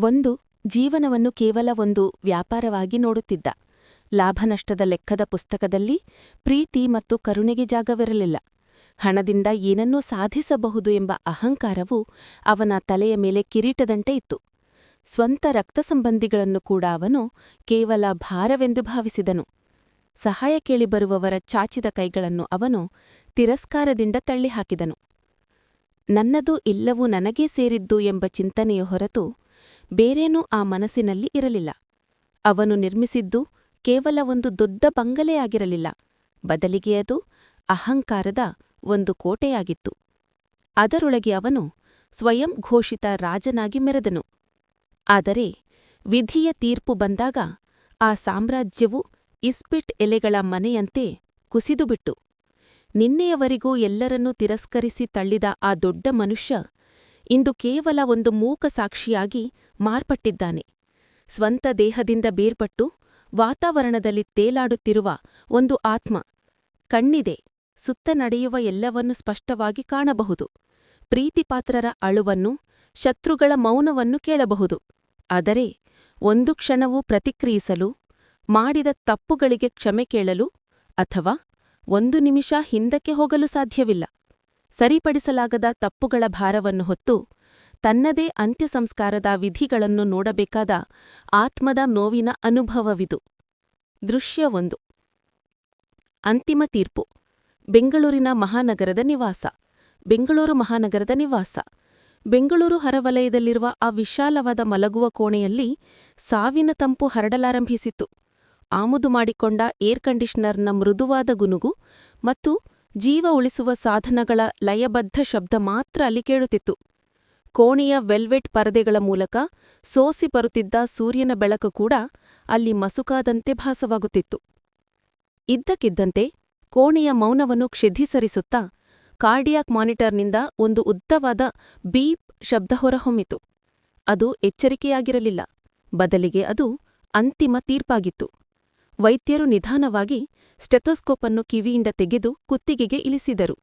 ಒಂದು ಜೀವನವನ್ನು ಕೇವಲ ಒಂದು ವ್ಯಾಪಾರವಾಗಿ ನೋಡುತ್ತಿದ್ದ. ಲಾಭನಷ್ಟದ ಲೆಕ್ಕದ ಪುಸ್ತಕದಲ್ಲಿ ಪ್ರೀತಿ ಮತ್ತು ಕರುಣೆಗೆ ಜಾಗವಿರಲಿಲ್ಲ. ಹಣದಿಂದ ಏನನ್ನೂ ಸಾಧಿಸಬಹುದು ಎಂಬ ಅಹಂಕಾರವು ಅವನ ತಲೆಯ ಮೇಲೆ ಕಿರೀಟದಂತೆ ಇತ್ತು. ಸ್ವಂತ ರಕ್ತ ಸಂಬಂಧಿಗಳನ್ನು ಕೂಡ ಅವನು ಕೇವಲ ಭಾರವೆಂದು ಭಾವಿಸಿದನು. ಸಹಾಯ ಕೇಳಿ ಬರುವವರ ಚಾಚಿದ ಕೈಗಳನ್ನು ಅವನು ತಿರಸ್ಕಾರದಿಂದ ತಳ್ಳಿಹಾಕಿದನು. ನನ್ನದು ಇಲ್ಲವೂ ನನಗೇ ಸೇರಿದ್ದು ಎಂಬ ಚಿಂತನೆಯ ಹೊರತು ಬೇರೇನೂ ಆ ಮನಸ್ಸಿನಲ್ಲಿ ಇರಲಿಲ್ಲ. ಅವನು ನಿರ್ಮಿಸಿದ್ದು ಕೇವಲ ಒಂದು ದೊಡ್ಡ ಬಂಗಲೆಯಾಗಿರಲಿಲ್ಲ. ಬದಲಿಗೆ ಅದು ಅಹಂಕಾರದ ಒಂದು ಕೋಟೆಯಾಗಿತ್ತು. ಅದರೊಳಗೆ ಅವನು ಸ್ವಯಂ ಘೋಷಿತ ರಾಜನಾಗಿ ಮೆರೆದನು. ಆದರೆ ವಿಧಿಯ ತೀರ್ಪು ಬಂದಾಗ ಆ ಸಾಮ್ರಾಜ್ಯವು ಇಸ್ಪಿಟ್ ಎಲೆಗಳ ಮನೆಯಂತೆ ಕುಸಿದುಬಿಟ್ಟು ನಿನ್ನೆಯವರೆಗೂ ಎಲ್ಲರನ್ನೂ ತಿರಸ್ಕರಿಸಿ ತಳ್ಳಿದ ಆ ದೊಡ್ಡ ಮನುಷ್ಯ ಇಂದು ಕೇವಲ ಒಂದು ಮೂಕ ಸಾಕ್ಷಿಯಾಗಿ ಮಾರ್ಪಟ್ಟಿದ್ದಾನೆ. ಸ್ವಂತ ದೇಹದಿಂದ ಬೇರ್ಪಟ್ಟು ವಾತಾವರಣದಲ್ಲಿ ತೇಲಾಡುತ್ತಿರುವ ಒಂದು ಆತ್ಮ, ಕಣ್ಣಿದೆ, ಸುತ್ತ ನಡೆಯುವ ಎಲ್ಲವನ್ನೂ ಸ್ಪಷ್ಟವಾಗಿ ಕಾಣಬಹುದು. ಪ್ರೀತಿಪಾತ್ರರ ಅಳುವನ್ನು, ಶತ್ರುಗಳ ಮೌನವನ್ನು ಕೇಳಬಹುದು. ಆದರೆ ಒಂದು ಕ್ಷಣವೂ ಪ್ರತಿಕ್ರಿಯಿಸಲು, ಮಾಡಿದ ತಪ್ಪುಗಳಿಗೆ ಕ್ಷಮೆ ಕೇಳಲು ಅಥವಾ ಒಂದು ನಿಮಿಷ ಹಿಂದಕ್ಕೆ ಹೋಗಲು ಸಾಧ್ಯವಿಲ್ಲ. ಸರಿಪಡಿಸಲಾಗದ ತಪ್ಪುಗಳ ಭಾರವನ್ನು ಹೊತ್ತು ತನ್ನದೇ ಅಂತ್ಯಸಂಸ್ಕಾರದ ವಿಧಿಗಳನ್ನು ನೋಡಬೇಕಾದ ಆತ್ಮದ ನೋವಿನ ಅನುಭವವಿದು. ದೃಶ್ಯ ಒಂದು. ಅಂತಿಮ ತೀರ್ಪು. ಬೆಂಗಳೂರಿನ ಮಹಾನಗರದ ನಿವಾಸ. ಬೆಂಗಳೂರು ಮಹಾನಗರದ ನಿವಾಸ. ಬೆಂಗಳೂರು ಹೊರವಲಯದಲ್ಲಿರುವ ಆ ವಿಶಾಲವಾದ ಮಲಗುವ ಕೋಣೆಯಲ್ಲಿ ಸಾವಿನ ತಂಪು ಹರಡಲಾರಂಭಿಸಿತು ಆಮದು ಮಾಡಿಕೊಂಡ ಏರ್ ಕಂಡೀಷನರ್ನ ಮೃದುವಾದ ಗುನುಗು ಮತ್ತು ಜೀವ ಉಳಿಸುವ ಸಾಧನಗಳ ಲಯಬದ್ಧ ಶಬ್ದ ಮಾತ್ರ ಅಲ್ಲಿ ಕೇಳುತ್ತಿತ್ತು. ಕೋಣೆಯ ವೆಲ್ವೆಟ್ ಪರದೆಗಳ ಮೂಲಕ ಸೋಸಿ ಬರುತ್ತಿದ್ದ ಸೂರ್ಯನ ಬೆಳಕು ಕೂಡ ಅಲ್ಲಿ ಮಸುಕಾದಂತೆ ಭಾಸವಾಗುತ್ತಿತ್ತು. ಇದ್ದಕ್ಕಿದ್ದಂತೆ ಕೋಣೆಯ ಮೌನವನ್ನು ಕ್ಷಿಧಿಸರಿಸುತ್ತಾ ಕಾರ್ಡಿಯಾಕ್ ಮಾನಿಟರ್ನಿಂದ ಒಂದು ಉದ್ದವಾದ ಬೀಪ್ ಶಬ್ದ ಹೊರಹೊಮ್ಮಿತು. ಅದು ಎಚ್ಚರಿಕೆಯಾಗಿರಲಿಲ್ಲ. ಬದಲಿಗೆ ಅದು ಅಂತಿಮ ತೀರ್ಪಾಗಿತ್ತು. ವೈದ್ಯರು ನಿಧಾನವಾಗಿ ಸ್ಟೆಥೋಸ್ಕೋಪನ್ನು ಕಿವಿಯಿಂದ ತೆಗೆದು ಕುತ್ತಿಗೆಗೆ ಇಳಿಸಿದರು.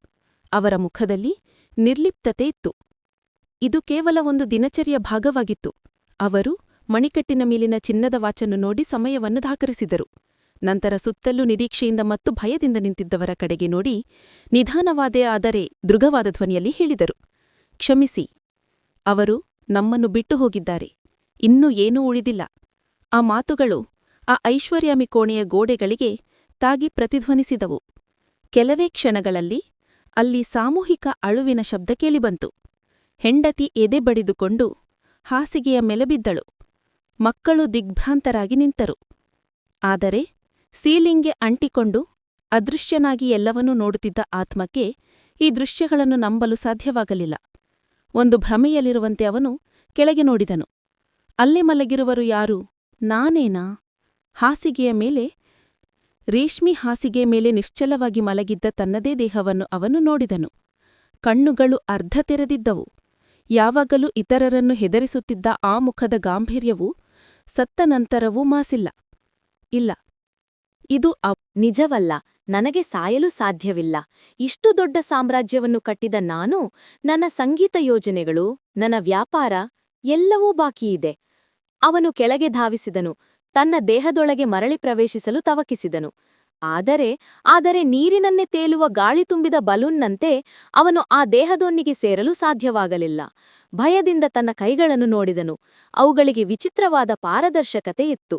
ಅವರ ಮುಖದಲ್ಲಿ ನಿರ್ಲಿಪ್ತತೆ ಇತ್ತು. ಇದು ಕೇವಲ ಒಂದು ದಿನಚರಿಯ ಭಾಗವಾಗಿತ್ತು. ಅವರು ಮಣಿಕಟ್ಟಿನ ಮೇಲಿನ ಚಿನ್ನದ ವಾಚನ್ನು ನೋಡಿ ಸಮಯವನ್ನು ದಾಖಲಿಸಿದರು. ನಂತರ ಸುತ್ತಲೂ ನಿರೀಕ್ಷೆಯಿಂದ ಮತ್ತು ಭಯದಿಂದ ನಿಂತಿದ್ದವರ ಕಡೆಗೆ ನೋಡಿ ನಿಧಾನವಾದೇ ಆದರೆ ದೃಗವಾದ ಧ್ವನಿಯಲ್ಲಿ ಹೇಳಿದರು. ಕ್ಷಮಿಸಿ, ಅವರು ನಮ್ಮನ್ನು ಬಿಟ್ಟು ಹೋಗಿದ್ದಾರೆ. ಇನ್ನೂ ಏನೂ ಉಳಿದಿಲ್ಲ. ಆ ಮಾತುಗಳು, ಆ ಐಶ್ವರ್ಯಾಮಿ ಕೋಣೆಯ ಗೋಡೆಗಳಿಗೆ ತಾಗಿ ಪ್ರತಿಧ್ವನಿಸಿದವು. ಕೆಲವೇ ಕ್ಷಣಗಳಲ್ಲಿ ಅಲ್ಲಿ ಸಾಮೂಹಿಕ ಅಳುವಿನ ಶಬ್ದ ಕೇಳಿಬಂತು. ಹೆಂಡತಿ ಎದೆ ಬಡಿದುಕೊಂಡು ಹಾಸಿಗೆಯ ಮೇಲೆ ಬಿದ್ದಳು ಮಕ್ಕಳು ದಿಗ್ಭ್ರಾಂತರಾಗಿ ನಿಂತರು. ಆದರೆ ಸೀಲಿಂಗ್ಗೆ ಅಂಟಿಕೊಂಡು ಅದೃಶ್ಯನಾಗಿ ಎಲ್ಲವನ್ನೂ ನೋಡುತ್ತಿದ್ದ ಆತ್ಮಕ್ಕೆ ಈ ದೃಶ್ಯಗಳನ್ನು ನಂಬಲು ಸಾಧ್ಯವಾಗಲಿಲ್ಲ. ಒಂದು ಭ್ರಮೆಯಲ್ಲಿರುವಂತೆ ಅವನು ಕೆಳಗೆ ನೋಡಿದನು. ಅಲ್ಲಿ ಮಲಗಿರುವರು ಯಾರು? ನಾನೇನಾ? ಹಾಸಿಗೆಯ ಮೇಲೆ ರೇಷ್ಮಿ ಹಾಸಿಗೆ ಮೇಲೆ ನಿಶ್ಚಲವಾಗಿ ಮಲಗಿದ್ದ ತನ್ನದೇ ದೇಹವನ್ನು ಅವನು ನೋಡಿದನು. ಕಣ್ಣುಗಳು ಅರ್ಧ ತೆರೆದಿದ್ದವು. ಯಾವಾಗಲೂ ಇತರರನ್ನು ಹೆದರಿಸುತ್ತಿದ್ದ ಆ ಮುಖದ ಗಾಂಭೀರ್ಯವು ಸತ್ತ ನಂತರವೂ ಮಾಸಿಲ್ಲ. ಇಲ್ಲ. ಇದು ನಿಜವಲ್ಲ. ನನಗೆ ಸಾಯಲು ಸಾಧ್ಯವಿಲ್ಲ. ಇಷ್ಟು ದೊಡ್ಡ ಸಾಮ್ರಾಜ್ಯವನ್ನು ಕಟ್ಟಿದ ನಾನು, ನನ್ನ ಸಂಗೀತ ಯೋಜನೆಗಳು, ನನ್ನ ವ್ಯಾಪಾರ, ಎಲ್ಲವೂ ಬಾಕಿಯಿದೆ. ಅವನು ಕೆಳಗೆ ಧಾವಿಸಿದನು. ತನ್ನ ದೇಹದೊಳಗೆ ಮರಳಿ ಪ್ರವೇಶಿಸಲು ತವಕಿಸಿದನು. ಆದರೆ ಆದರೆ ನೀರಿನನ್ನೇ ತೇಲುವ ಗಾಳಿ ತುಂಬಿದ ಬಲೂನ್ನಂತೆ ಅವನು ಆ ದೇಹದೊನ್ನಿಗೆ ಸೇರಲು ಸಾಧ್ಯವಾಗಲಿಲ್ಲ. ಭಯದಿಂದ ತನ್ನ ಕೈಗಳನ್ನು ನೋಡಿದನು. ಅವುಗಳಿಗೆ ವಿಚಿತ್ರವಾದ ಪಾರದರ್ಶಕತೆ ಇತ್ತು.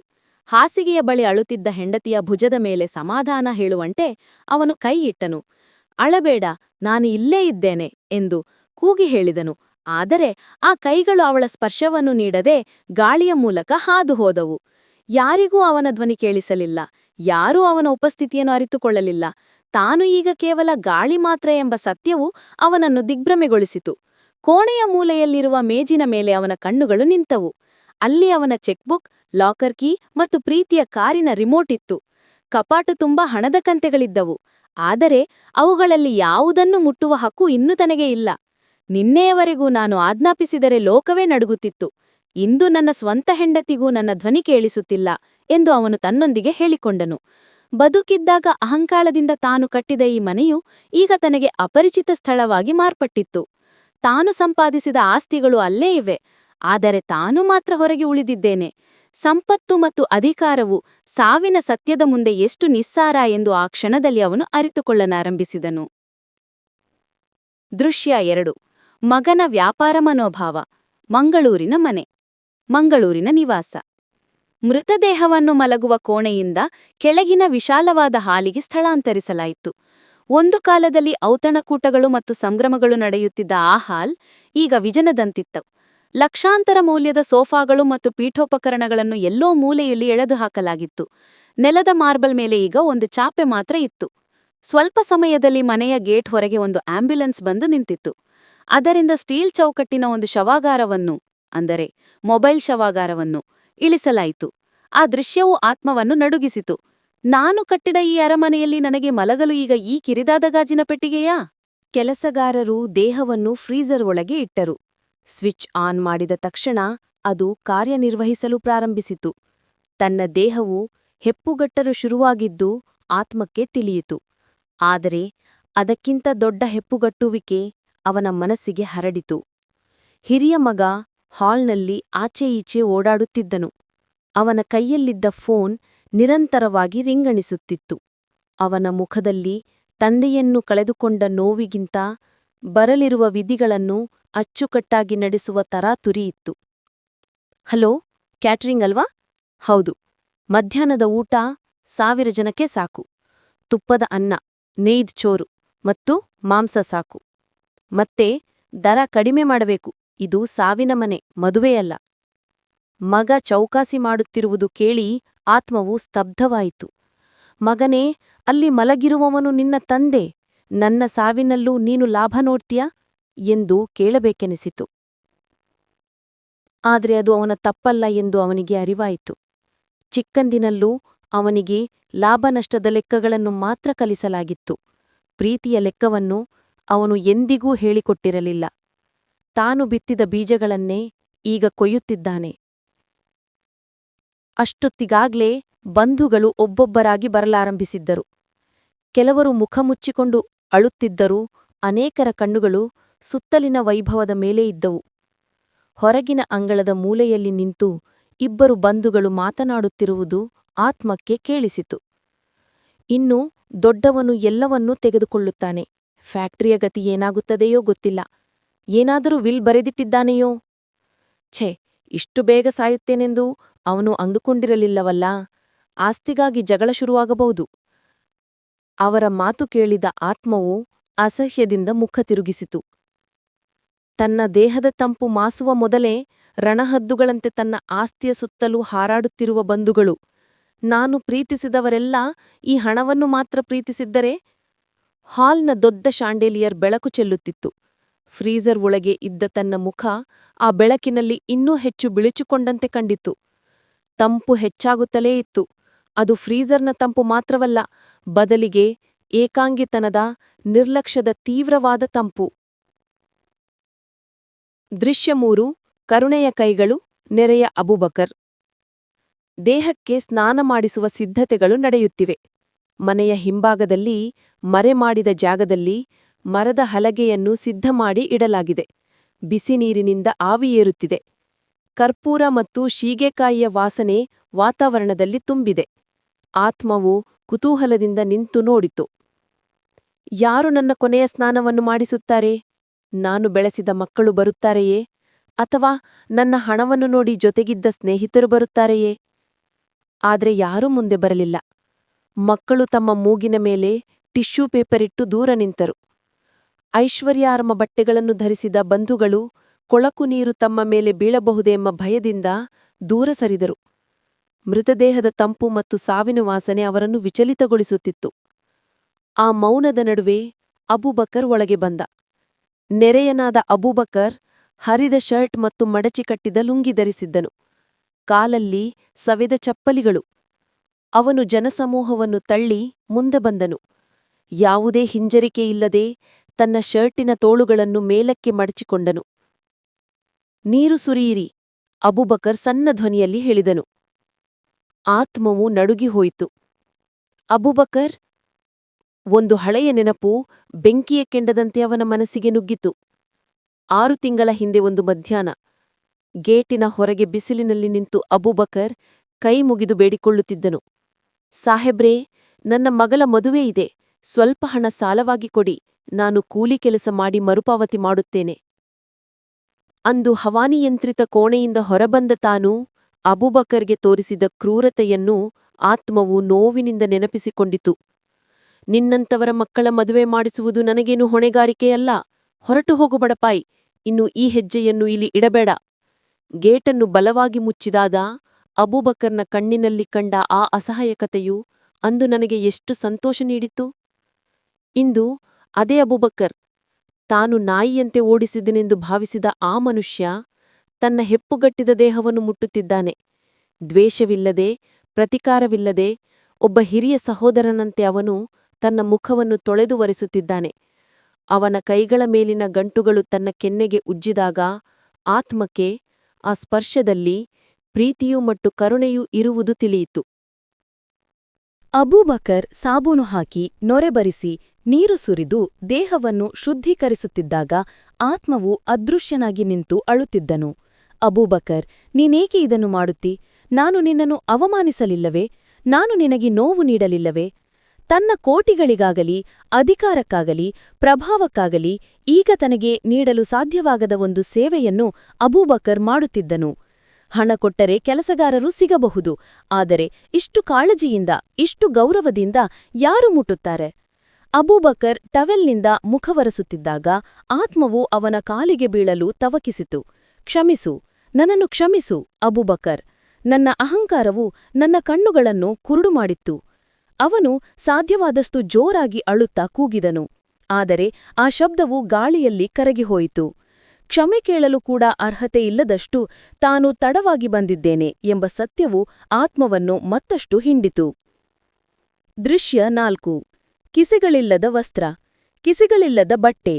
ಹಾಸಿಗೆಯ ಬಳಿ ಅಳುತ್ತಿದ್ದ ಹೆಂಡತಿಯ ಭುಜದ ಮೇಲೆ ಸಮಾಧಾನ ಹೇಳುವಂತೆ ಅವನು ಕೈ ಇಟ್ಟನು. ಅಳಬೇಡ, ನಾನು ಇಲ್ಲೇ ಇದ್ದೇನೆ ಎಂದು ಕೂಗಿ ಹೇಳಿದನು. ಆದರೆ ಆ ಕೈಗಳು ಅವಳ ಸ್ಪರ್ಶವನ್ನು ನೀಡದೆ ಗಾಳಿಯ ಮೂಲಕ ಹಾದು ಹೋದವು. ಯಾರಿಗೂ ಅವನ ಧ್ವನಿ ಕೇಳಿಸಲಿಲ್ಲ. ಯಾರೂ ಅವನ ಉಪಸ್ಥಿತಿಯನ್ನು ಅರಿತುಕೊಳ್ಳಲಿಲ್ಲ. ತಾನು ಈಗ ಕೇವಲ ಗಾಳಿ ಮಾತ್ರ ಎಂಬ ಸತ್ಯವು ಅವನನ್ನು ದಿಗ್ಭ್ರಮೆಗೊಳಿಸಿತು. ಕೋಣೆಯ ಮೂಲೆಯಲ್ಲಿರುವ ಮೇಜಿನ ಮೇಲೆ ಅವನ ಕಣ್ಣುಗಳು ನಿಂತವು. ಅಲ್ಲಿ ಅವನ ಚೆಕ್ಬುಕ್ ಲಾಕರ್ ಕೀ ಮತ್ತು ಪ್ರೀತಿಯ ಕಾರಿನ ರಿಮೋಟ್ ಇತ್ತು. ಕಪಾಟು ತುಂಬಾ ಹಣದ ಕಂತೆಗಳಿದ್ದವು. ಆದರೆ ಅವುಗಳಲ್ಲಿ ಯಾವುದನ್ನು ಮುಟ್ಟುವ ಹಕ್ಕು ಇನ್ನೂ ತನಗೆ ಇಲ್ಲ. ನಿನ್ನೆಯವರೆಗೂ ನಾನು ಆಜ್ಞಾಪಿಸಿದರೆ ಲೋಕವೇ ನಡುಗುತ್ತಿತ್ತು. ಇಂದು ನನ್ನ ಸ್ವಂತ ಹೆಂಡತಿಗೂ ನನ್ನ ಧ್ವನಿ ಕೇಳಿಸುತ್ತಿಲ್ಲ ಎಂದು ಅವನು ತನ್ನೊಂದಿಗೆ ಹೇಳಿಕೊಂಡನು. ಬದುಕಿದ್ದಾಗ ಅಹಂಕಾರದಿಂದ ತಾನು ಕಟ್ಟಿದ ಈ ಮನೆಯು ಈಗ ತನಗೆ ಅಪರಿಚಿತ ಸ್ಥಳವಾಗಿ ಮಾರ್ಪಟ್ಟಿತ್ತು. ತಾನು ಸಂಪಾದಿಸಿದ ಆಸ್ತಿಗಳು ಅಲ್ಲೇ ಇವೆ. ಆದರೆ ತಾನು ಮಾತ್ರ ಹೊರಗೆ ಉಳಿದಿದ್ದೇನೆ. ಸಂಪತ್ತು ಮತ್ತು ಅಧಿಕಾರವು ಸಾವಿನ ಸತ್ಯದ ಮುಂದೆ ಎಷ್ಟು ನಿಸ್ಸಾರ ಎಂದು ಆ ಕ್ಷಣದಲ್ಲಿ ಅವನು ಅರಿತುಕೊಳ್ಳನಾರಂಭಿಸಿದನು. ದೃಶ್ಯ ಎರಡು. ಮಗನ ವ್ಯಾಪಾರ ಮನೋಭಾವ. ಮಂಗಳೂರಿನ ಮನೆ. ಮಂಗಳೂರಿನ ನಿವಾಸ. ಮೃತದೇಹವನ್ನು ಮಲಗುವ ಕೋಣೆಯಿಂದ ಕೆಳಗಿನ ವಿಶಾಲವಾದ ಹಾಲಿಗೆ ಸ್ಥಳಾಂತರಿಸಲಾಯಿತು. ಒಂದು ಕಾಲದಲ್ಲಿ ಔತಣಕೂಟಗಳು ಮತ್ತು ಸಂಭ್ರಮಗಳು ನಡೆಯುತ್ತಿದ್ದ ಆ ಹಾಲ್ ಈಗ ವಿಜನದಂತಿತ್ತು. ಲಕ್ಷಾಂತರ ಮೌಲ್ಯದ ಸೋಫಾಗಳು ಮತ್ತು ಪೀಠೋಪಕರಣಗಳನ್ನು ಎಲ್ಲೋ ಮೂಲೆಯಲ್ಲಿ ಎಳೆದು ಹಾಕಲಾಗಿತ್ತು ನೆಲದ ಮಾರ್ಬಲ್ ಮೇಲೆ ಈಗ ಒಂದು ಚಾಪೆ ಮಾತ್ರ ಇತ್ತು. ಸ್ವಲ್ಪ ಸಮಯದಲ್ಲಿ ಮನೆಯ ಗೇಟ್ ಹೊರಗೆ ಒಂದು ಆಂಬ್ಯುಲೆನ್ಸ್ ಬಂದು ನಿಂತಿತ್ತು. ಅದರಿಂದ ಸ್ಟೀಲ್ ಚೌಕಟ್ಟಿನ ಒಂದು ಶವಾಗಾರವನ್ನು ಅಂದರೆ ಮೊಬೈಲ್ ಶವಾಗಾರವನ್ನು ಇಳಿಸಲಾಯಿತು. ಆ ದೃಶ್ಯವು ಆತ್ಮವನ್ನು ನಡುಗಿಸಿತು. ನಾನು ಕಟ್ಟಿದ ಈ ಅರಮನೆಯಲ್ಲಿ ನನಗೆ ಮಲಗಲು ಈಗ ಈ ಕಿರಿದಾದ ಗಾಜಿನ ಪೆಟ್ಟಿಗೆಯಾ? ಕೆಲಸಗಾರರು ದೇಹವನ್ನು ಫ್ರೀಜರ್ ಒಳಗೆ ಇಟ್ಟರು. ಸ್ವಿಚ್ ಆನ್ ಮಾಡಿದ ತಕ್ಷಣ ಅದು ಕಾರ್ಯನಿರ್ವಹಿಸಲು ಪ್ರಾರಂಭಿಸಿತು. ತನ್ನ ದೇಹವು ಹೆಪ್ಪುಗಟ್ಟಲು ಶುರುವಾಗಿದ್ದು ಆತ್ಮಕ್ಕೆ ತಿಳಿಯಿತು. ಆದರೆ ಅದಕ್ಕಿಂತ ದೊಡ್ಡ ಹೆಪ್ಪುಗಟ್ಟುವಿಕೆ ಅವನ ಮನಸ್ಸಿಗೆ ಹರಡಿತು. ಹಿರಿಯ ಮಗ ಹಾಲ್ನಲ್ಲಿ ಆಚೆ ಈಚೆ ಓಡಾಡುತ್ತಿದ್ದನು. ಅವನ ಕೈಯಲ್ಲಿದ್ದ ಫೋನ್ ನಿರಂತರವಾಗಿ ರಿಂಗಣಿಸುತ್ತಿತ್ತು. ಅವನ ಮುಖದಲ್ಲಿ ತಂದೆಯನ್ನು ಕಳೆದುಕೊಂಡ ನೋವಿಗಿಂತ ಬರಲಿರುವ ವಿಧಿಗಳನ್ನು ಅಚ್ಚುಕಟ್ಟಾಗಿ ನಡೆಸುವ ತರಾತುರಿ ಇತ್ತು. ಹಲೋ, ಕ್ಯಾಟ್ರಿಂಗ್ ಅಲ್ವಾ? ಹೌದು. ಮಧ್ಯಾಹ್ನದ ಊಟ ಸಾವಿರ ಜನಕ್ಕೆ ಸಾಕು. ತುಪ್ಪದ ಅನ್ನ, ನೇಯ್ದ್ ಚೋರು ಮತ್ತು ಮಾಂಸ ಸಾಕು. ಮತ್ತೆ ದರ ಕಡಿಮೆ ಮಾಡಬೇಕು. ಇದು ಸಾವಿನ ಮನೆ, ಮದುವೆಯಲ್ಲ. ಮಗ ಚೌಕಾಸಿ ಮಾಡುತ್ತಿರುವುದು ಕೇಳಿ ಆತ್ಮವು ಸ್ತಬ್ಧವಾಯಿತು. ಮಗನೇ, ಅಲ್ಲಿ ಮಲಗಿರುವವನು ನಿನ್ನ ತಂದೆ, ನನ್ನ ಸಾವಿನಲ್ಲೂ ನೀನು ಲಾಭ ನೋಡ್ತೀಯಾ? ಎಂದು ಕೇಳಬೇಕೆನಿಸಿತು. ಆದರೆ ಅದು ಅವನ ತಪ್ಪಲ್ಲ ಎಂದು ಅವನಿಗೆ ಅರಿವಾಯಿತು. ಚಿಕ್ಕಂದಿನಲ್ಲೂ ಅವನಿಗೆ ಲಾಭನಷ್ಟದ ಲೆಕ್ಕಗಳನ್ನು ಮಾತ್ರ ಕಲಿಸಲಾಗಿತ್ತು. ಪ್ರೀತಿಯ ಲೆಕ್ಕವನ್ನು ಅವನು ಎಂದಿಗೂ ಹೇಳಿಕೊಟ್ಟಿರಲಿಲ್ಲ. ತಾನು ಬಿತ್ತಿದ ಬೀಜಗಳನ್ನೇ ಈಗ ಕೊಯ್ಯುತ್ತಿದ್ದಾನೆ. ಅಷ್ಟೊತ್ತಿಗಾಗ್ಲೇ ಬಂಧುಗಳು ಒಬ್ಬೊಬ್ಬರಾಗಿ ಬರಲಾರಂಭಿಸಿದ್ದರು. ಕೆಲವರು ಮುಖ ಮುಚ್ಚಿಕೊಂಡು ಅಳುತ್ತಿದ್ದರೂ ಅನೇಕರ ಕಣ್ಣುಗಳು ಸುತ್ತಲಿನ ವೈಭವದ ಮೇಲೆ ಇದ್ದವು. ಹೊರಗಿನ ಅಂಗಳದ ಮೂಲೆಯಲ್ಲಿ ನಿಂತು ಇಬ್ಬರು ಬಂಧುಗಳು ಮಾತನಾಡುತ್ತಿರುವುದು ಆತ್ಮಕ್ಕೆ ಕೇಳಿಸಿತು. ಇನ್ನು ದೊಡ್ಡವನು ಎಲ್ಲವನ್ನೂ ತೆಗೆದುಕೊಳ್ಳುತ್ತಾನೆ. ಫ್ಯಾಕ್ಟರಿಯ ಗತಿ ಏನಾಗುತ್ತದೆಯೋ ಗೊತ್ತಿಲ್ಲ. ಏನಾದರೂ ವಿಲ್ ಬರೆದಿಟ್ಟಿದ್ದಾನೆಯೋ? ಛೆ, ಇಷ್ಟು ಬೇಗ ಸಾಯುತ್ತೇನೆಂದು ಅವನು ಅಂದುಕೊಂಡಿರಲಿಲ್ಲವಲ್ಲ. ಆಸ್ತಿಗಾಗಿ ಜಗಳ ಶುರುವಾಗಬಹುದು. ಅವರ ಮಾತು ಕೇಳಿದ ಆತ್ಮವು ಅಸಹ್ಯದಿಂದ ಮುಖ ತಿರುಗಿಸಿತು. ತನ್ನ ದೇಹದ ತಂಪು ಮಾಸುವ ಮೊದಲೇ ರಣಹದ್ದುಗಳಂತೆ ತನ್ನ ಆಸ್ತಿಯ ಸುತ್ತಲೂ ಹಾರಾಡುತ್ತಿರುವ ಬಂಧುಗಳು, ನಾನು ಪ್ರೀತಿಸಿದವರೆಲ್ಲ ಈ ಹಣವನ್ನು ಮಾತ್ರ ಪ್ರೀತಿಸಿದ್ದರೆ ಹಾಲ್ನ ದೊಡ್ಡ ಶಾಂಡೇಲಿಯರ್ ಬೆಳಕು ಚೆಲ್ಲುತ್ತಿತ್ತು. ಫ್ರೀಜರ್ ಒಳಗೆ ಇದ್ದ ತನ್ನ ಮುಖ ಆ ಬೆಳಕಿನಲ್ಲಿ ಇನ್ನೂ ಹೆಚ್ಚು ಬಿಳಿಚುಕೊಂಡಂತೆ ಕಂಡಿತು ತಂಪು ಹೆಚ್ಚಾಗುತ್ತಲೇ ಇತ್ತು. ಅದು ಫ್ರೀಜರ್ನ ತಂಪು ಮಾತ್ರವಲ್ಲ, ಬದಲಿಗೆ ಏಕಾಂಗಿತನದ ನಿರ್ಲಕ್ಷ್ಯದ ತೀವ್ರವಾದ ತಂಪು. ದೃಶ್ಯ ಮೂರು, ಕರುಣೆಯ ಕೈಗಳು, ನೆರೆಯ ಅಬುಬಕರ್. ದೇಹಕ್ಕೆ ಸ್ನಾನ ಮಾಡಿಸುವ ಸಿದ್ಧತೆಗಳು ನಡೆಯುತ್ತಿವೆ. ಮನೆಯ ಹಿಂಭಾಗದಲ್ಲಿ ಮರೆಮಾಡಿದ ಜಾಗದಲ್ಲಿ ಮರದ ಹಲಗೆಯನ್ನು ಸಿದ್ಧ ಮಾಡಿ ಇಡಲಾಗಿದೆ. ಬಿಸಿ ನೀರಿನಿಂದ ಆವಿಯೇರುತ್ತಿದೆ ಕರ್ಪೂರ ಮತ್ತು ಶೀಗೆಕಾಯಿಯ ವಾಸನೆ ವಾತಾವರಣದಲ್ಲಿ ತುಂಬಿದೆ. ಆತ್ಮವು ಕುತೂಹಲದಿಂದ ನಿಂತು ನೋಡಿತು. ಯಾರು ನನ್ನ ಕೊನೆಯ ಸ್ನಾನವನ್ನು ಮಾಡಿಸುತ್ತಾರೆ? ನಾನು ಬೆಳೆಸಿದ ಮಕ್ಕಳು ಬರುತ್ತಾರೆಯೇ? ಅಥವಾ ನನ್ನ ಹಣವನ್ನು ನೋಡಿ ಜೊತೆಗಿದ್ದ ಸ್ನೇಹಿತರು ಬರುತ್ತಾರೆಯೇ? ಆದರೆ ಯಾರೂ ಮುಂದೆ ಬರಲಿಲ್ಲ. ಮಕ್ಕಳು ತಮ್ಮ ಮೂಗಿನ ಮೇಲೆ ಟಿಶ್ಯೂ ಪೇಪರಿಟ್ಟು ದೂರ ನಿಂತರು. ಐಶ್ವರ್ಯಾರ್ಮ ಬಟ್ಟೆಗಳನ್ನು ಧರಿಸಿದ ಬಂಧುಗಳು ಕೊಳಕು ನೀರು ತಮ್ಮ ಮೇಲೆ ಬೀಳಬಹುದೆಂಬ ಭಯದಿಂದ ದೂರ ಸರಿದರು. ಮೃತದೇಹದ ತಂಪು ಮತ್ತು ಸಾವಿನ ವಾಸನೆ ಅವರನ್ನು ವಿಚಲಿತಗೊಳಿಸುತ್ತಿತ್ತು. ಆ ಮೌನದ ನಡುವೆ ಅಬುಬಕರ್ ಒಳಗೆ ಬಂದ. ನೆರೆಯನಾದ ಅಬೂಬಕರ್ ಹರಿದ ಶರ್ಟ್ ಮತ್ತು ಮಡಚಿ ಕಟ್ಟಿದ ಲುಂಗಿ ಧರಿಸಿದ್ದನು. ಕಾಲಲ್ಲಿ ಸವೆದ ಚಪ್ಪಲಿಗಳು. ಅವನು ಜನಸಮೂಹವನ್ನು ತಳ್ಳಿ ಮುಂದೆ ಬಂದನು. ಯಾವುದೇ ಹಿಂಜರಿಕೆಯಿಲ್ಲದೆ ತನ್ನ ಶರ್ಟಿನ ತೋಳುಗಳನ್ನು ಮೇಲಕ್ಕೆ ಮಡಚಿಕೊಂಡನು. ನೀರು ಸುರಿಯಿರಿ, ಅಬುಬಕರ್ ಸಣ್ಣ ಧ್ವನಿಯಲ್ಲಿ ಹೇಳಿದನು. ಆತ್ಮವು ನಡುಗಿ ಹೋಯಿತು ಅಬುಬಕರ್, ಒಂದು ಹಳೆಯ ನೆನಪು ಬೆಂಕಿಯ ಕೆಂಡದಂತೆ ಅವನ ಮನಸ್ಸಿಗೆ ನುಗ್ಗಿತು. ಆರು ತಿಂಗಳ ಹಿಂದೆ ಒಂದು ಮಧ್ಯಾಹ್ನ, ಗೇಟಿನ ಹೊರಗೆ ಬಿಸಿಲಿನಲ್ಲಿ ನಿಂತು ಅಬೂಬಕರ್ ಕೈ ಮುಗಿದು ಬೇಡಿಕೊಳ್ಳುತ್ತಿದ್ದನು. ಸಾಹೇಬ್ರೇ, ನನ್ನ ಮಗಳ ಮದುವೆ ಇದೆ ಸ್ವಲ್ಪ ಹಣ ಸಾಲವಾಗಿ ಕೊಡಿ. ನಾನು ಕೂಲಿ ಕೆಲಸ ಮಾಡಿ ಮರುಪಾವತಿ ಮಾಡುತ್ತೇನೆ. ಅಂದು ಹವಾನಿಯಂತ್ರಿತ ಕೋಣೆಯಿಂದ ಹೊರಬಂದ ತಾನು ಅಬುಬಕರ್ಗೆ ತೋರಿಸಿದ ಕ್ರೂರತೆಯನ್ನು ಆತ್ಮವು ನೋವಿನಿಂದ ನೆನಪಿಸಿಕೊಂಡಿತು. ನಿನ್ನಂತವರ ಮಕ್ಕಳ ಮದುವೆ ಮಾಡಿಸುವುದು ನನಗೇನು ಹೊಣೆಗಾರಿಕೆಯಲ್ಲ? ಹೊರಟು ಹೋಗು ಬಡಪಾಯಿ, ಇನ್ನು ಈ ಹೆಜ್ಜೆಯನ್ನು ಇಲ್ಲಿ ಇಡಬೇಡ. ಗೇಟನ್ನು ಬಲವಾಗಿ ಮುಚ್ಚಿದಾದ ಅಬೂಬಕರ್ನ ಕಣ್ಣಿನಲ್ಲಿ ಕಂಡ ಆ ಅಸಹಾಯಕತೆಯು ಅಂದು ನನಗೆ ಎಷ್ಟು ಸಂತೋಷ ನೀಡಿತು ಇಂದು ಅದೇ ಅಬೂಬಕರ್ ತಾನು ನಾಯಿಯಂತೆ ಓಡಿಸಿದನೆಂದು ಭಾವಿಸಿದ ಆ ಮನುಷ್ಯ ತನ್ನ ಹೆಪ್ಪುಗಟ್ಟಿದ ದೇಹವನ್ನು ಮುಟ್ಟುತ್ತಿದ್ದಾನೆ. ದ್ವೇಷವಿಲ್ಲದೆ, ಪ್ರತಿಕಾರವಿಲ್ಲದೆ ಒಬ್ಬ ಹಿರಿಯ ಸಹೋದರನಂತೆ ಅವನು ತನ್ನ ಮುಖವನ್ನು ತೊಳೆದು ಒರೆಸುತ್ತಿದ್ದಾನೆ. ಅವನ ಕೈಗಳ ಮೇಲಿನ ಗಂಟುಗಳು ತನ್ನ ಕೆನ್ನೆಗೆ ಉಜ್ಜಿದಾಗ ಆತ್ಮಕ್ಕೆ ಆ ಸ್ಪರ್ಶದಲ್ಲಿ ಪ್ರೀತಿಯೂ ಮತ್ತು ಕರುಣೆಯೂ ಇರುವುದು ತಿಳಿಯಿತು. ಅಬೂಬಕರ್ ಸಾಬೂನು ಹಾಕಿ ನೊರೆಬರಿಸಿ ನೀರು ಸುರಿದು ದೇಹವನ್ನು ಶುದ್ಧೀಕರಿಸುತ್ತಿದ್ದಾಗ ಆತ್ಮವು ಅದೃಶ್ಯನಾಗಿ ನಿಂತು ಅಳುತ್ತಿದ್ದನು. ಅಬೂಬಕರ್ ನೀನೇಕೆ ಇದನ್ನು ಮಾಡುತ್ತಿ? ನಾನು ನಿನ್ನನ್ನು ಅವಮಾನಿಸಲಿಲ್ಲವೇ? ನಾನು ನಿನಗೆ ನೋವು ನೀಡಲಿಲ್ಲವೇ? ತನ್ನ ಕೋಟಿಗಳಿಗಾಗಲಿ, ಅಧಿಕಾರಕ್ಕಾಗಲಿ, ಪ್ರಭಾವಕ್ಕಾಗಲಿ ಈಗ ತನಗೆ ನೀಡಲು ಸಾಧ್ಯವಾಗದ ಒಂದು ಸೇವೆಯನ್ನು ಅಬೂಬಕರ್ ಮಾಡುತ್ತಿದ್ದನು. ಹಣ ಕೊಟ್ಟರೆ ಕೆಲಸಗಾರರು ಸಿಗಬಹುದು, ಆದರೆ ಇಷ್ಟು ಕಾಳಜಿಯಿಂದ, ಇಷ್ಟು ಗೌರವದಿಂದ ಯಾರು ಮುಟ್ಟುತ್ತಾರೆ? ಅಬೂಬಕರ್ ಟವೆಲ್ನಿಂದ ಮುಖವರಸುತ್ತಿದ್ದಾಗ ಆತ್ಮವು ಅವನ ಕಾಲಿಗೆ ಬೀಳಲು ತವಕಿಸಿತು. ಕ್ಷಮಿಸು, ನನ್ನನ್ನು ಕ್ಷಮಿಸು, ಅಬೂಬಕರ್. ನನ್ನ ಅಹಂಕಾರವು ನನ್ನ ಕಣ್ಣುಗಳನ್ನು ಕುರುಡು ಮಾಡಿತ್ತು. ಅವನು ಸಾಧ್ಯವಾದಷ್ಟು ಜೋರಾಗಿ ಅಳುತ್ತಾ ಕೂಗಿದನು. ಆದರೆ ಆ ಶಬ್ದವು ಗಾಳಿಯಲ್ಲಿ ಕರಗಿಹೋಯಿತು ಕ್ಷಮೆ ಕೇಳಲು ಕೂಡ ಅರ್ಹತೆ ಇಲ್ಲದಷ್ಟು ತಾನು ತಡವಾಗಿ ಬಂದಿದ್ದೇನೆ ಎಂಬ ಸತ್ಯವು ಆತ್ಮವನ್ನು ಮತ್ತಷ್ಟು ಹಿಂಡಿತು. ದೃಶ್ಯ ನಾಲ್ಕು. ಕಿಸೆಗಳಿಲ್ಲದ ವಸ್ತ್ರ, ಕಿಸೆಗಳಿಲ್ಲದ ಬಟ್ಟೆ.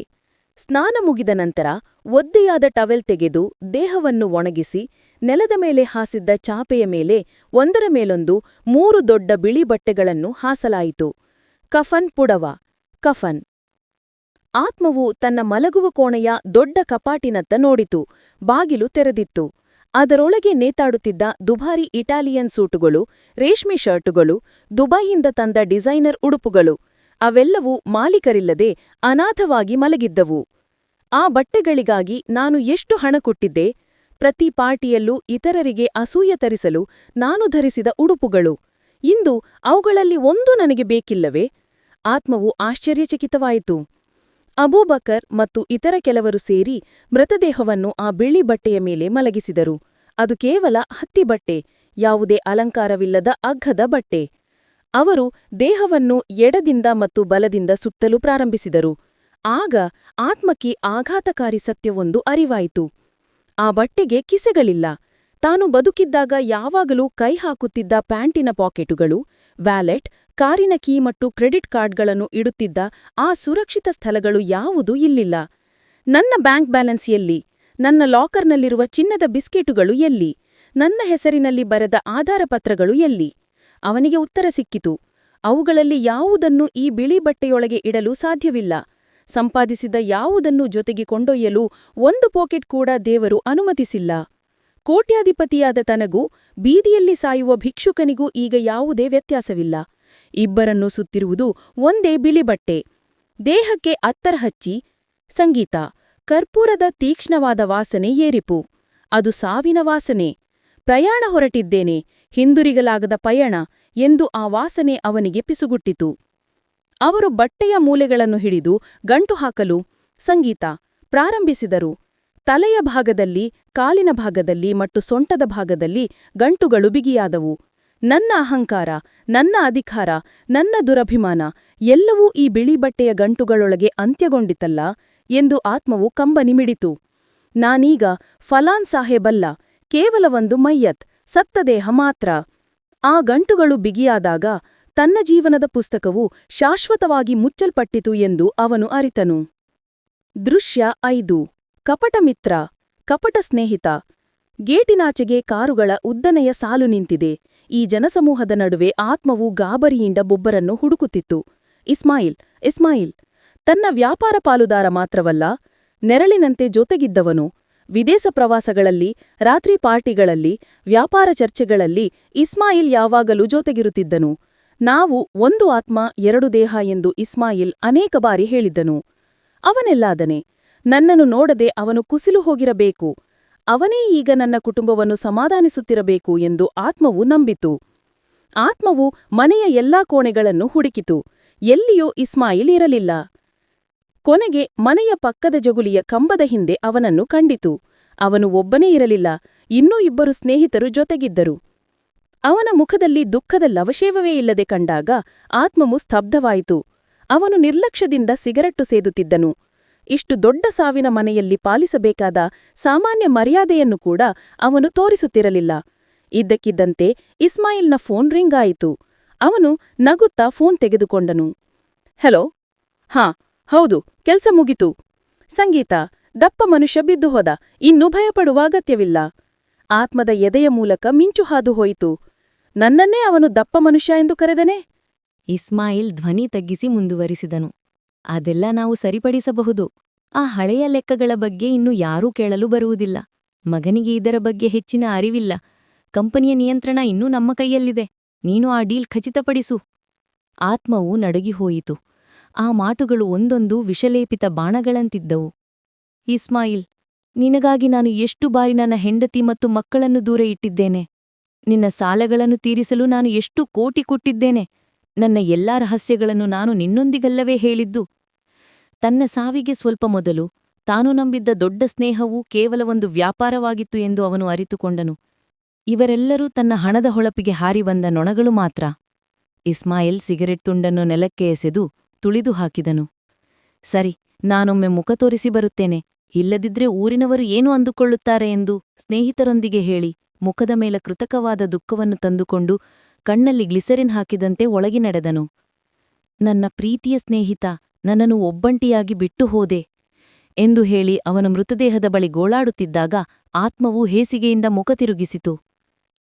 ಸ್ನಾನ ಮುಗಿದ ನಂತರ ಒದ್ದೆಯಾದ ಟವೆಲ್ ತೆಗೆದು ದೇಹವನ್ನು ಒಣಗಿಸಿ ನೆಲದ ಮೇಲೆ ಹಾಸಿದ್ದ ಚಾಪೆಯ ಮೇಲೆ ಒಂದರ ಮೇಲೊಂದು ಮೂರು ದೊಡ್ಡ ಬಿಳಿ ಬಟ್ಟೆಗಳನ್ನು ಹಾಸಲಾಯಿತು. ಕಫನ್ ಪುಡವ, ಕಫನ್. ಆತ್ಮವು ತನ್ನ ಮಲಗುವ ಕೋಣೆಯ ದೊಡ್ಡ ಕಪಾಟಿನತ್ತ ನೋಡಿತು, ಬಾಗಿಲು ತೆರೆದಿತ್ತು. ಅದರೊಳಗೆ ನೇತಾಡುತ್ತಿದ್ದ ದುಬಾರಿ ಇಟಾಲಿಯನ್ ಸೂಟುಗಳು, ರೇಷ್ಮೆ ಶರ್ಟುಗಳು, ದುಬೈಯಿಂದ ತಂದ ಡಿಸೈನರ್ ಉಡುಪುಗಳು ಅವೆಲ್ಲವೂ ಮಾಲೀಕರಿಲ್ಲದೆ ಅನಾಥವಾಗಿ ಮಲಗಿದ್ದವು. ಆ ಬಟ್ಟೆಗಳಿಗಾಗಿ ನಾನು ಎಷ್ಟು ಹಣ ಕೊಟ್ಟಿದ್ದೆ? ಪ್ರತಿ ಪಾರ್ಟಿಯಲ್ಲೂ ಇತರರಿಗೆ ಅಸೂಯ ತರಿಸಲು ನಾನು ಧರಿಸಿದ ಉಡುಪುಗಳು. ಇಂದು ಅವುಗಳಲ್ಲಿ ಒಂದು ನನಗೆ ಬೇಕಿಲ್ಲವೇ? ಆತ್ಮವು ಆಶ್ಚರ್ಯಚಕಿತವಾಯಿತು. ಅಬೂಬಕರ್ ಮತ್ತು ಇತರ ಕೆಲವರು ಸೇರಿ ಮೃತದೇಹವನ್ನು ಆ ಬಿಳಿ ಬಟ್ಟೆಯ ಮೇಲೆ ಮಲಗಿಸಿದರು. ಅದು ಕೇವಲ ಹತ್ತಿ ಬಟ್ಟೆ, ಯಾವುದೇ ಅಲಂಕಾರವಿಲ್ಲದ ಅಗ್ಗದ ಬಟ್ಟೆ. ಅವರು ದೇಹವನ್ನು ಎಡದಿಂದ ಮತ್ತು ಬಲದಿಂದ ಸುತ್ತಲು ಪ್ರಾರಂಭಿಸಿದರು. ಆಗ ಆತ್ಮಕ್ಕೆ ಆಘಾತಕಾರಿ ಸತ್ಯವೊಂದು ಅರಿವಾಯಿತು. ಆ ಬಟ್ಟೆಗೆ ಕಿಸೆಗಳಿಲ್ಲ. ತಾನು ಬದುಕಿದ್ದಾಗ ಯಾವಾಗಲೂ ಕೈ ಹಾಕುತ್ತಿದ್ದ ಪ್ಯಾಂಟಿನ ಪಾಕೆಟುಗಳು, ವ್ಯಾಲೆಟ್, ಕಾರಿನ ಕೀ ಮತ್ತು ಕ್ರೆಡಿಟ್ ಕಾರ್ಡ್ಗಳನ್ನು ಇಡುತ್ತಿದ್ದ ಆ ಸುರಕ್ಷಿತ ಸ್ಥಳಗಳು ಯಾವುದೂ ಇಲ್ಲಿಲ್ಲ. ನನ್ನ ಬ್ಯಾಂಕ್ ಬ್ಯಾಲೆನ್ಸ್ ಎಲ್ಲಿ? ನನ್ನ ಲಾಕರ್ನಲ್ಲಿರುವ ಚಿನ್ನದ ಬಿಸ್ಕೆಟುಗಳು ಎಲ್ಲಿ? ನನ್ನ ಹೆಸರಿನಲ್ಲಿ ಬರೆದ ಆಧಾರ ಪತ್ರಗಳು ಎಲ್ಲಿ? ಅವನಿಗೆ ಉತ್ತರ ಸಿಕ್ಕಿತು. ಅವುಗಳಲ್ಲಿ ಯಾವುದನ್ನು ಈ ಬಿಳಿ ಬಟ್ಟೆಯೊಳಗೆ ಇಡಲು ಸಾಧ್ಯವಿಲ್ಲ. ಸಂಪಾದಿಸಿದ ಯಾವುದನ್ನು ಜೊತೆಗೆ ಕೊಂಡೊಯ್ಯಲು ಒಂದು ಪಾಕೆಟ್ ಕೂಡ ದೇವರು ಅನುಮತಿಸಿಲ್ಲ. ಕೋಟ್ಯಾಧಿಪತಿಯಾದ ತನಗೂ ಬೀದಿಯಲ್ಲಿ ಸಾಯುವ ಭಿಕ್ಷುಕನಿಗೂ ಈಗ ಯಾವುದೇ ವ್ಯತ್ಯಾಸವಿಲ್ಲ. ಇಬ್ಬರನ್ನು ಸುತ್ತಿರುವುದು ಒಂದೇ ಬಿಳಿ ಬಟ್ಟೆ. ದೇಹಕ್ಕೆ ಅತ್ತರ ಹಚ್ಚಿ, ಸಂಗೀತ, ಕರ್ಪೂರದ ತೀಕ್ಷ್ಣವಾದ ವಾಸನೆ ಏರಿಪು. ಅದು ಸಾವಿನ ವಾಸನೆ. ಪ್ರಯಾಣ ಹೊರಟಿದ್ದೇನೆ. ಹಿಂದುರಿಗಲಾಗದ ಪಯಣ ಎಂದು ಆ ವಾಸನೆ ಅವನಿಗೆ ಪಿಸುಗುಟ್ಟಿತು. ಅವರು ಬಟ್ಟೆಯ ಮೂಲೆಗಳನ್ನು ಹಿಡಿದು ಗಂಟು ಹಾಕಲು, ಸಂಗೀತ ಪ್ರಾರಂಭಿಸಿದರು. ತಲೆಯ ಭಾಗದಲ್ಲಿ, ಕಾಲಿನ ಭಾಗದಲ್ಲಿ ಮತ್ತು ಸೊಂಟದ ಭಾಗದಲ್ಲಿ ಗಂಟುಗಳು ಬಿಗಿಯಾದವು. ನನ್ನ ಅಹಂಕಾರ, ನನ್ನ ಅಧಿಕಾರ, ನನ್ನ ದುರಭಿಮಾನ ಎಲ್ಲವೂ ಈ ಬಿಳಿ ಬಟ್ಟೆಯ ಗಂಟುಗಳೊಳಗೆ ಅಂತ್ಯಗೊಂಡಿತಲ್ಲ ಎಂದು ಆತ್ಮವು ಕಂಬನಿ ಮಿಡಿತು ನಾನೀಗ ಫಲಾನ್ ಸಾಹೇಬಲ್ಲ, ಕೇವಲ ಒಂದು ಮಯ್ಯತ್ ಸತ್ತ ದೇಹ ಮಾತ್ರ. ಆ ಗಂಟುಗಳು ಬಿಗಿಯಾದಾಗ ತನ್ನ ಜೀವನದ ಪುಸ್ತಕವು ಶಾಶ್ವತವಾಗಿ ಮುಚ್ಚಲ್ಪಟ್ಟಿತು ಎಂದು ಅವನು ಅರಿತನು. ದೃಶ್ಯ ಐದು. ಕಪಟ ಮಿತ್ರ ಕಪಟ ಸ್ನೇಹಿತ. ಗೇಟಿನಾಚೆಗೆ ಕಾರುಗಳ ಉದ್ದನೆಯ ಸಾಲು ನಿಂತಿದೆ. ಈ ಜನಸಮೂಹದ ನಡುವೆ ಆತ್ಮವು ಗಾಬರಿಯಿಂದ ಬೊಬ್ಬರನ್ನು ಹುಡುಕುತ್ತಿತ್ತು. ಇಸ್ಮಾಯಿಲ್ ಇಸ್ಮಾಯಿಲ್. ತನ್ನ ವ್ಯಾಪಾರ ಪಾಲುದಾರ ಮಾತ್ರವಲ್ಲ, ನೆರಳಿನಂತೆ ಜೊತೆಗಿದ್ದವನು. ವಿದೇಶ ಪ್ರವಾಸಗಳಲ್ಲಿ, ರಾತ್ರಿ ಪಾರ್ಟಿಗಳಲ್ಲಿ, ವ್ಯಾಪಾರ ಚರ್ಚೆಗಳಲ್ಲಿ ಇಸ್ಮಾಯಿಲ್ ಯಾವಾಗಲೂ ಜೊತೆಗಿರುತ್ತಿದ್ದನು. ನಾವು ಒಂದು ಆತ್ಮ, ಎರಡು ದೇಹ ಎಂದು ಇಸ್ಮಾಯಿಲ್ ಅನೇಕ ಬಾರಿ ಹೇಳಿದ್ದನು. ಅವನೆಲ್ಲಾದನೆ, ನನ್ನನ್ನು ನೋಡದೆ ಅವನು ಕುಸಿಲು ಹೋಗಿರಬೇಕು. ಅವನೇ ಈಗ ನನ್ನ ಕುಟುಂಬವನ್ನು ಸಮಾಧಾನಿಸುತ್ತಿರಬೇಕು ಎಂದು ಆತ್ಮವು ನಂಬಿತು. ಆತ್ಮವು ಮನೆಯ ಎಲ್ಲಾ ಕೋಣೆಗಳನ್ನು ಹುಡುಕಿತು. ಎಲ್ಲಿಯೂ ಇಸ್ಮಾಯಿಲ್ ಇರಲಿಲ್ಲ. ಕೊನೆಗೆ ಮನೆಯ ಪಕ್ಕದ ಜಗುಲಿಯ ಕಂಬದ ಹಿಂದೆ ಅವನನ್ನು ಕಂಡಿತು. ಅವನು ಒಬ್ಬನೇ ಇರಲಿಲ್ಲ, ಇನ್ನೂ ಇಬ್ಬರು ಸ್ನೇಹಿತರು ಜೊತೆಗಿದ್ದರು. ಅವನ ಮುಖದಲ್ಲಿ ದುಃಖದ ಲವಶೇವವೇ ಇಲ್ಲದೆ ಕಂಡಾಗ ಆತ್ಮವು ಸ್ತಬ್ಧವಾಯಿತು. ಅವನು ನಿರ್ಲಕ್ಷ್ಯದಿಂದ ಸಿಗರಟ್ಟು ಸೇದುತ್ತಿದ್ದನು. ಇಷ್ಟು ದೊಡ್ಡ ಸಾವಿನ ಮನೆಯಲ್ಲಿ ಪಾಲಿಸಬೇಕಾದ ಸಾಮಾನ್ಯ ಮರ್ಯಾದೆಯನ್ನು ಕೂಡ ಅವನು ತೋರಿಸುತ್ತಿರಲಿಲ್ಲ. ಇದ್ದಕ್ಕಿದ್ದಂತೆ ಇಸ್ಮಾಯಿಲ್ನ ಫೋನ್ ರಿಂಗ್ ಆಯಿತು. ಅವನು ನಗುತ್ತಾ ಫೋನ್ ತೆಗೆದುಕೊಂಡನು. ಹೆಲೋ? ಹಾಂ ಹೌದು, ಕೆಲ್ಸ ಮುಗಿತು. ಸಂಗೀತ, ದಪ್ಪ ಮನುಷ್ಯ ಬಿದ್ದು ಹೋದ, ಇನ್ನು ಭಯಪಡುವ ಅಗತ್ಯವಿಲ್ಲ. ಆತ್ಮದ ಎದೆಯ ಮೂಲಕ ಮಿಂಚು ಹಾದು ಹೋಯಿತು. ನನ್ನನ್ನೇ ಅವನು ದಪ್ಪ ಮನುಷ್ಯ ಎಂದು ಕರೆದನೆ? ಇಸ್ಮಾಯಿಲ್ ಧ್ವನಿ ತಗ್ಗಿಸಿ ಮುಂದುವರಿಸಿದನು. ಅದೆಲ್ಲ ನಾವು ಸರಿಪಡಿಸಬಹುದು. ಆ ಹಳೆಯ ಲೆಕ್ಕಗಳ ಬಗ್ಗೆ ಇನ್ನು ಯಾರೂ ಕೇಳಲು ಬರುವುದಿಲ್ಲ. ಮಗನಿಗೆ ಇದರ ಬಗ್ಗೆ ಹೆಚ್ಚಿನ ಅರಿವಿಲ್ಲ. ಕಂಪನಿಯ ನಿಯಂತ್ರಣ ಇನ್ನೂ ನಮ್ಮ ಕೈಯಲ್ಲಿದೆ. ನೀನು ಆ ಡೀಲ್ ಖಚಿತಪಡಿಸು. ಆತ್ಮವು ನಡುಗಿ ಹೋಯಿತು. ಆ ಮಾತುಗಳು ಒಂದೊಂದು ವಿಷಲೇಪಿತ ಬಾಣಗಳಂತಿದ್ದವು. ಇಸ್ಮಾಯಿಲ್, ನಿನಗಾಗಿ ನಾನು ಎಷ್ಟು ಬಾರಿ ನನ್ನ ಹೆಂಡತಿ ಮತ್ತು ಮಕ್ಕಳನ್ನು ದೂರ ಇಟ್ಟಿದ್ದೇನೆ? ನಿನ್ನ ಸಾಲಗಳನ್ನು ತೀರಿಸಲು ನಾನು ಎಷ್ಟು ಕೋಟಿ ಕೊಟ್ಟಿದ್ದೇನೆ? ನನ್ನ ಎಲ್ಲಾ ರಹಸ್ಯಗಳನ್ನು ನಾನು ನಿನ್ನೊಂದಿಗಲ್ಲವೇ ಹೇಳಿದ್ದು? ತನ್ನ ಸಾವಿಗೆ ಸ್ವಲ್ಪ ಮೊದಲು ತಾನು ನಂಬಿದ್ದ ದೊಡ್ಡ ಸ್ನೇಹವೂ ಕೇವಲ ಒಂದು ವ್ಯಾಪಾರವಾಗಿತ್ತು ಎಂದು ಅವನು ಅರಿತುಕೊಂಡನು. ಇವರೆಲ್ಲರೂ ತನ್ನ ಹಣದ ಹೊಳಪಿಗೆ ಹಾರಿ ಬಂದ ನೊಣಗಳು ಮಾತ್ರ. ಇಸ್ಮಾಯಿಲ್ ಸಿಗರೆಟ್ ತುಂಡನ್ನು ನೆಲಕ್ಕೆ ಎಸೆದು ತುಳಿದು ಹಾಕಿದನು. ಸರಿ, ನಾನೊಮ್ಮೆ ಮುಖ ತೋರಿಸಿ ಬರುತ್ತೇನೆ. ಇಲ್ಲದಿದ್ರೆ ಊರಿನವರು ಏನು ಅಂದುಕೊಳ್ಳುತ್ತಾರೆ ಎಂದು ಸ್ನೇಹಿತರೊಂದಿಗೆ ಹೇಳಿ, ಮುಖದ ಮೇಲೆ ಕೃತಕವಾದ ದುಃಖವನ್ನು ತಂದುಕೊಂಡು ಕಣ್ಣಲ್ಲಿ ಗ್ಲಿಸರಿನ್ ಹಾಕಿದಂತೆ ಒಳಗಿ ನಡೆದನು. ನನ್ನ ಪ್ರೀತಿಯ ಸ್ನೇಹಿತ, ನನ್ನನ್ನು ಒಬ್ಬಂಟಿಯಾಗಿ ಬಿಟ್ಟು ಹೋದೆ ಎಂದು ಹೇಳಿ ಅವನ ಮೃತದೇಹದ ಬಳಿ ಗೋಳಾಡುತ್ತಿದ್ದಾಗ ಆತ್ಮವು ಹೇಸಿಗೆಯಿಂದ ಮುಖ ತಿರುಗಿಸಿತು.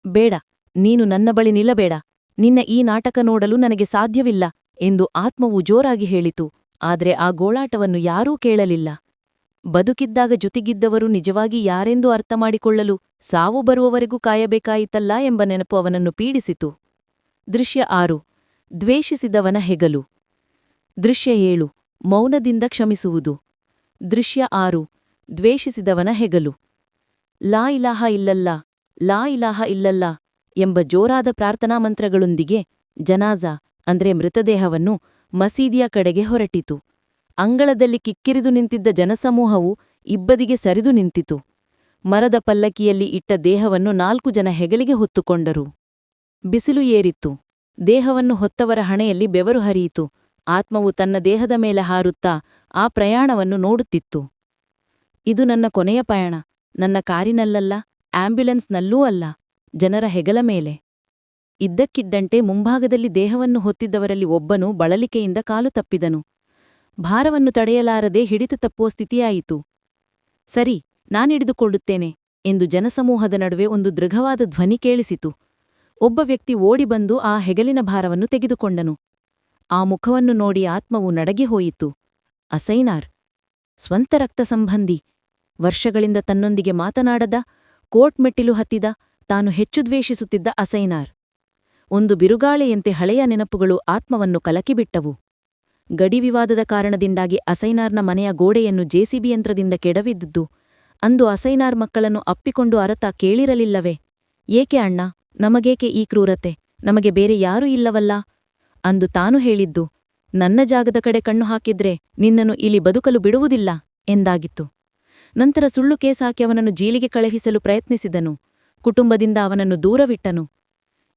ಬೇಡ, ನೀನು ನನ್ನ ಬಳಿ ನಿಲ್ಲಬೇಡ. ನಿನ್ನ ಈ ನಾಟಕ ನೋಡಲು ನನಗೆ ಸಾಧ್ಯವಿಲ್ಲ. ಎಂದು ಆತ್ಮವು ಜೋರಾಗಿ ಹೇಳಿತು. ಆದರೆ ಆ ಗೋಳಾಟವನ್ನು ಯಾರೂ ಕೇಳಲಿಲ್ಲ. ಬದುಕಿದ್ದಾಗ ಜೊತೆಗಿದ್ದವರು ನಿಜವಾಗಿ ಯಾರೆಂದು ಅರ್ಥಮಾಡಿಕೊಳ್ಳಲು ಸಾವು ಬರುವವರೆಗೂ ಕಾಯಬೇಕಾಯಿತಲ್ಲ ಎಂಬ ನೆನಪು ಅವನನ್ನು ಪೀಡಿಸಿತು. ದೃಶ್ಯ ಆರು. ದ್ವೇಷಿಸಿದವನ ಹೆಗಲು. ದೃಶ್ಯ ಏಳು. ಮೌನದಿಂದ ಕ್ಷಮಿಸುವುದು. ದೃಶ್ಯ ಆರು. ದ್ವೇಷಿಸಿದವನ ಹೆಗಲು. ಲಾ ಇಲಾಹ ಇಲ್ಲಲ್ಲ, ಲಾ ಇಲಾಹ ಇಲ್ಲಲ್ಲ ಎಂಬ ಜೋರಾದ ಪ್ರಾರ್ಥನಾ ಮಂತ್ರಗಳೊಂದಿಗೆ ಜನಾಜಾ ಅಂದ್ರೆ ಮೃತದೇಹವನ್ನು ಮಸೀದಿಯ ಕಡೆಗೆ ಹೊರಟಿತು. ಅಂಗಳದಲ್ಲಿ ಕಿಕ್ಕಿರಿದು ನಿಂತಿದ್ದ ಜನಸಮೂಹವು ಇಬ್ಬದಿಗೆ ಸರಿದು ನಿಂತಿತು. ಮರದ ಪಲ್ಲಕ್ಕಿಯಲ್ಲಿ ಇಟ್ಟ ದೇಹವನ್ನು ನಾಲ್ಕು ಜನ ಹೆಗಲಿಗೆ ಹೊತ್ತುಕೊಂಡರು. ಬಿಸಿಲು ಏರಿತ್ತು. ದೇಹವನ್ನು ಹೊತ್ತವರ ಹಣೆಯಲ್ಲಿ ಬೆವರು ಹರಿಯಿತು. ಆತ್ಮವು ತನ್ನ ದೇಹದ ಮೇಲೆ ಹಾರುತ್ತಾ ಆ ಪ್ರಯಾಣವನ್ನು ನೋಡುತ್ತಿತ್ತು. ಇದು ನನ್ನ ಕೊನೆಯ ಪಯಣ. ನನ್ನ ಕಾರಿನಲ್ಲಲ್ಲ, ಆಂಬ್ಯುಲೆನ್ಸ್ನಲ್ಲೂ ಅಲ್ಲ, ಜನರ ಹೆಗಲ ಮೇಲೆ. ಇದ್ದಕ್ಕಿದ್ದಂತೆ ಮುಂಭಾಗದಲ್ಲಿ ದೇಹವನ್ನು ಹೊತ್ತಿದ್ದವರಲ್ಲಿ ಒಬ್ಬನು ಬಳಲಿಕೆಯಿಂದ ಕಾಲು ತಪ್ಪಿದನು. ಭಾರವನ್ನು ತಡೆಯಲಾರದೆ ಹಿಡಿತ ತಪ್ಪುವ ಸ್ಥಿತಿಯಾಯಿತು. ಸರಿ ನಾನಿಡಿದುಕೊಳ್ಳುತ್ತೇನೆ ಎಂದು ಜನಸಮೂಹದ ನಡುವೆ ಒಂದು ದೃಢವಾದ ಧ್ವನಿ ಕೇಳಿಸಿತು. ಒಬ್ಬ ವ್ಯಕ್ತಿ ಓಡಿಬಂದು ಆ ಹೆಗಲಿನ ಭಾರವನ್ನು ತೆಗೆದುಕೊಂಡನು. ಆ ಮುಖವನ್ನು ನೋಡಿ ಆತ್ಮವು ನಡಗಿ ಹೋಯಿತು. ಅಸೈನಾರ್, ಸ್ವಂತ ರಕ್ತ ಸಂಬಂಧಿ, ವರ್ಷಗಳಿಂದ ತನ್ನೊಂದಿಗೆ ಮಾತನಾಡದ ಕೋರ್ಟ್ ಮೆಟ್ಟಿಲು ಹತ್ತಿದ, ತಾನು ಹೆಚ್ಚು ದ್ವೇಷಿಸುತ್ತಿದ್ದ ಅಸೈನಾರ್. ಒಂದು ಬಿರುಗಾಳೆಯಂತೆ ಹಳೆಯ ನೆನಪುಗಳು ಆತ್ಮವನ್ನು ಕಲಕಿಬಿಟ್ಟವು. ಗಡಿವಿವಾದದ ಕಾರಣದಿಂದಾಗಿ ಅಸೈನಾರ್ನ ಮನೆಯ ಗೋಡೆಯನ್ನು ಜೆಸಿಬಿ ಯಂತ್ರದಿಂದ ಕೆಡವಿದ್ದುದು. ಅಂದು ಅಸೈನಾರ್ ಮಕ್ಕಳನ್ನು ಅಪ್ಪಿಕೊಂಡು ಅರತ ಕೇಳಿರಲಿಲ್ಲವೇ. ಏಕೆ ಅಣ್ಣ? ನಮಗೇಕೆ ಈ ಕ್ರೂರತೆ? ನಮಗೆ ಬೇರೆ ಯಾರೂ ಇಲ್ಲವಲ್ಲ? ಅಂದು ತಾನು ಹೇಳಿದ್ದು, ನನ್ನ ಜಾಗದ ಕಡೆ ಕಣ್ಣು ಹಾಕಿದ್ರೆ ನಿನ್ನನ್ನು ಇಲ್ಲಿ ಬದುಕಲು ಬಿಡುವುದಿಲ್ಲ ಎಂದಾಗಿತ್ತು. ನಂತರ ಸುಳ್ಳು ಕೇಸ್ ಹಾಕಿ ಅವನನ್ನು ಜೀಲಿಗೆ ಕಳುಹಿಸಲು ಪ್ರಯತ್ನಿಸಿದನು. ಕುಟುಂಬದಿಂದ ಅವನನ್ನು ದೂರವಿಟ್ಟನು.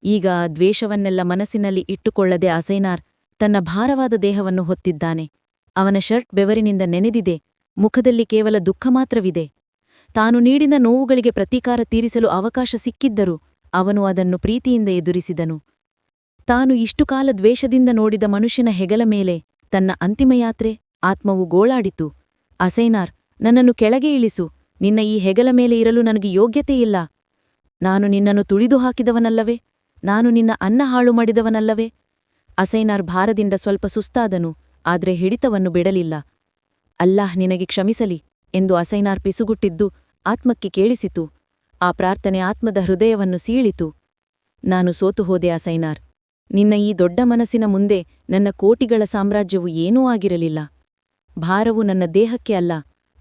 ಈಗ ದ್ವೇಷವನ್ನೆಲ್ಲ ಮನಸ್ಸಿನಲ್ಲಿ ಇಟ್ಟುಕೊಳ್ಳದೆ ಅಸೈನಾರ್ ತನ್ನ ಭಾರವಾದ ದೇಹವನ್ನು ಹೊತ್ತಿದ್ದಾನೆ. ಅವನ ಶರ್ಟ್ ಬೆವರಿನಿಂದ ನೆನೆದಿದೆ. ಮುಖದಲ್ಲಿ ಕೇವಲ ದುಃಖ ಮಾತ್ರವಿದೆ. ತಾನು ನೀಡಿದ ನೋವುಗಳಿಗೆ ಪ್ರತೀಕಾರ ತೀರಿಸಲು ಅವಕಾಶ ಸಿಕ್ಕಿದ್ದರೂ ಅವನು ಅದನ್ನು ಪ್ರೀತಿಯಿಂದ ಎದುರಿಸಿದನು. ತಾನು ಇಷ್ಟು ಕಾಲ ದ್ವೇಷದಿಂದ ನೋಡಿದ ಮನುಷ್ಯನ ಹೆಗಲ ಮೇಲೆ ತನ್ನ ಅಂತಿಮ ಯಾತ್ರೆ, ಆತ್ಮವು ಗೋಳಾಡಿತು. ಅಸೈನಾರ್, ನನ್ನನ್ನು ಕೆಳಗೆ ಇಳಿಸು. ನಿನ್ನ ಈ ಹೆಗಲ ಮೇಲೆ ಇರಲು ನನಗೆ ಯೋಗ್ಯತೆಯಿಲ್ಲ ನಾನು ನಿನ್ನನ್ನು ತುಳಿದು ಹಾಕಿದವನಲ್ಲವೇ? ನಾನು ನಿನ್ನ ಅನ್ನ ಹಾಳು ಮಾಡಿದವನಲ್ಲವೇ? ಅಸೈನಾರ್ ಭಾರದಿಂದ ಸ್ವಲ್ಪ ಸುಸ್ತಾದನು, ಆದರೆ ಹಿಡಿತವನ್ನು ಬಿಡಲಿಲ್ಲ. ಅಲ್ಲಾಹ್ ನಿನಗೆ ಕ್ಷಮಿಸಲಿ ಎಂದು ಅಸೈನಾರ್ ಪಿಸುಗುಟ್ಟಿದ್ದು ಆತ್ಮಕ್ಕೆ ಕೇಳಿಸಿತು. ಆ ಪ್ರಾರ್ಥನೆ ಆತ್ಮದ ಹೃದಯವನ್ನು ಸೀಳಿತು. ನಾನು ಸೋತು ಹೋದೆ ಅಸೈನಾರ್. ನಿನ್ನ ಈ ದೊಡ್ಡ ಮನಸ್ಸಿನ ಮುಂದೆ ನನ್ನ ಕೋಟಿಗಳ ಸಾಮ್ರಾಜ್ಯವು ಏನೂ ಆಗಿರಲಿಲ್ಲ. ಭಾರವು ನನ್ನ ದೇಹಕ್ಕೆ ಅಲ್ಲ,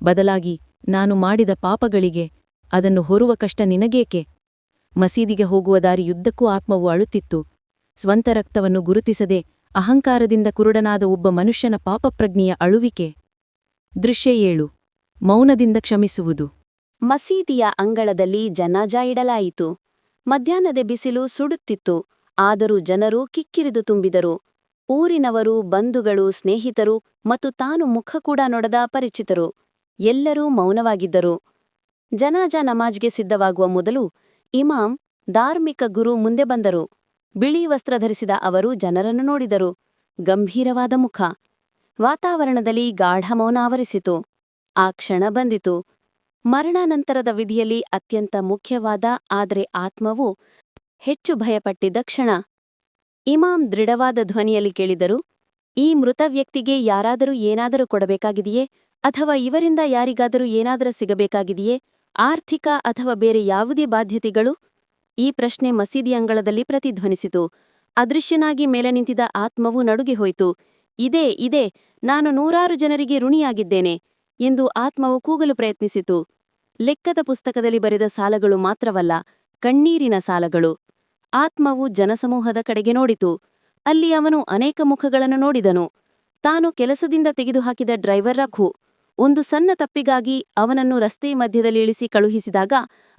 ಬದಲಾಗಿ ನಾನು ಮಾಡಿದ ಪಾಪಗಳಿಗೆ ಅದನ್ನು ಹೊರುವ ಕಷ್ಟ ನಿನಗೇಕೆ? ಮಸೀದಿಗೆ ಹೋಗುವ ದಾರಿಯುದ್ದಕ್ಕೂ ಆತ್ಮವು ಅಳುತ್ತಿತ್ತು. ಸ್ವಂತ ರಕ್ತವನ್ನು ಗುರುತಿಸದೆ ಅಹಂಕಾರದಿಂದ ಕುರುಡನಾದ ಒಬ್ಬ ಮನುಷ್ಯನ ಪಾಪಪ್ರಜ್ಞೆಯ ಅಳುವಿಕೆ. ದೃಶ್ಯ ಏಳು. ಮೌನದಿಂದ ಕ್ಷಮಿಸುವುದು. ಮಸೀದಿಯ ಅಂಗಳದಲ್ಲಿ ಜನಾಜ ಇಡಲಾಯಿತು. ಮಧ್ಯಾಹ್ನದ ಬಿಸಿಲು ಸುಡುತ್ತಿತ್ತು. ಆದರೂ ಜನರು ಕಿಕ್ಕಿರಿದು ತುಂಬಿದರು. ಊರಿನವರು, ಬಂಧುಗಳು, ಸ್ನೇಹಿತರು ಮತ್ತು ತಾನು ಮುಖ ಕೂಡ ನೋಡದ ಪರಿಚಿತರು. ಎಲ್ಲರೂ ಮೌನವಾಗಿದ್ದರು. ಜನಾಜ ನಮಾಜ್ಗೆ ಸಿದ್ಧವಾಗುವ ಮೊದಲು ಇಮಾಂ ಧಾರ್ಮಿಕ ಗುರು ಮುಂದೆ ಬಂದರು. ಬಿಳಿ ವಸ್ತ್ರ ಧರಿಸಿದ ಅವರು ಜನರನ್ನು ನೋಡಿದರು. ಗಂಭೀರವಾದ ಮುಖ. ವಾತಾವರಣದಲ್ಲಿ ಗಾಢ ಮೌನ ಆವರಿಸಿತು. ಆ ಕ್ಷಣ ಬಂದಿತು. ಮರಣಾನಂತರದ ವಿಧಿಯಲ್ಲಿ ಅತ್ಯಂತ ಮುಖ್ಯವಾದ, ಆದರೆ ಆತ್ಮವು ಹೆಚ್ಚು ಭಯಪಟ್ಟಿದ್ದ ಕ್ಷಣ. ಇಮಾಂ ದೃಢವಾದ ಧ್ವನಿಯಲ್ಲಿ ಕೇಳಿದರು, ಈ ಮೃತ ವ್ಯಕ್ತಿಗೆ ಯಾರಾದರೂ ಏನಾದರೂ ಕೊಡಬೇಕಾಗಿದೆಯೇ? ಅಥವಾ ಇವರಿಂದ ಯಾರಿಗಾದರೂ ಏನಾದರೂ ಸಿಗಬೇಕಾಗಿದೆಯೇ? ಆರ್ಥಿಕ ಅಥವಾ ಬೇರೆ ಯಾವುದೇ ಬಾಧ್ಯತೆಗಳು? ಈ ಪ್ರಶ್ನೆ ಮಸೀದಿ ಅಂಗಳದಲ್ಲಿ ಪ್ರತಿಧ್ವನಿಸಿತು. ಅದೃಶ್ಯನಾಗಿ ಮೇಲೆ ನಿಂತಿದ ಆತ್ಮವು ನಡುಗೆ ಹೋಯಿತು. ಇದೇ ಇದೇ, ನಾನು ನೂರಾರು ಜನರಿಗೆ ಋಣಿಯಾಗಿದ್ದೇನೆ ಎಂದು ಆತ್ಮವು ಕೂಗಲು ಪ್ರಯತ್ನಿಸಿತು. ಲೆಕ್ಕದ ಪುಸ್ತಕದಲ್ಲಿ ಬರೆದ ಸಾಲಗಳು ಮಾತ್ರವಲ್ಲ, ಕಣ್ಣೀರಿನ ಸಾಲಗಳು. ಆತ್ಮವು ಜನಸಮೂಹದ ಕಡೆಗೆ ನೋಡಿತು. ಅಲ್ಲಿ ಅವನು ಅನೇಕ ಮುಖಗಳನ್ನು ನೋಡಿದನು. ತಾನು ಕೆಲಸದಿಂದ ತೆಗೆದುಹಾಕಿದ ಡ್ರೈವರ್ ರಘು. ಒಂದು ಸಣ್ಣ ತಪ್ಪಿಗಾಗಿ ಅವನನ್ನು ರಸ್ತೆ ಮಧ್ಯದಲ್ಲಿ ಇಳಿಸಿ ಕಳುಹಿಸಿದಾಗ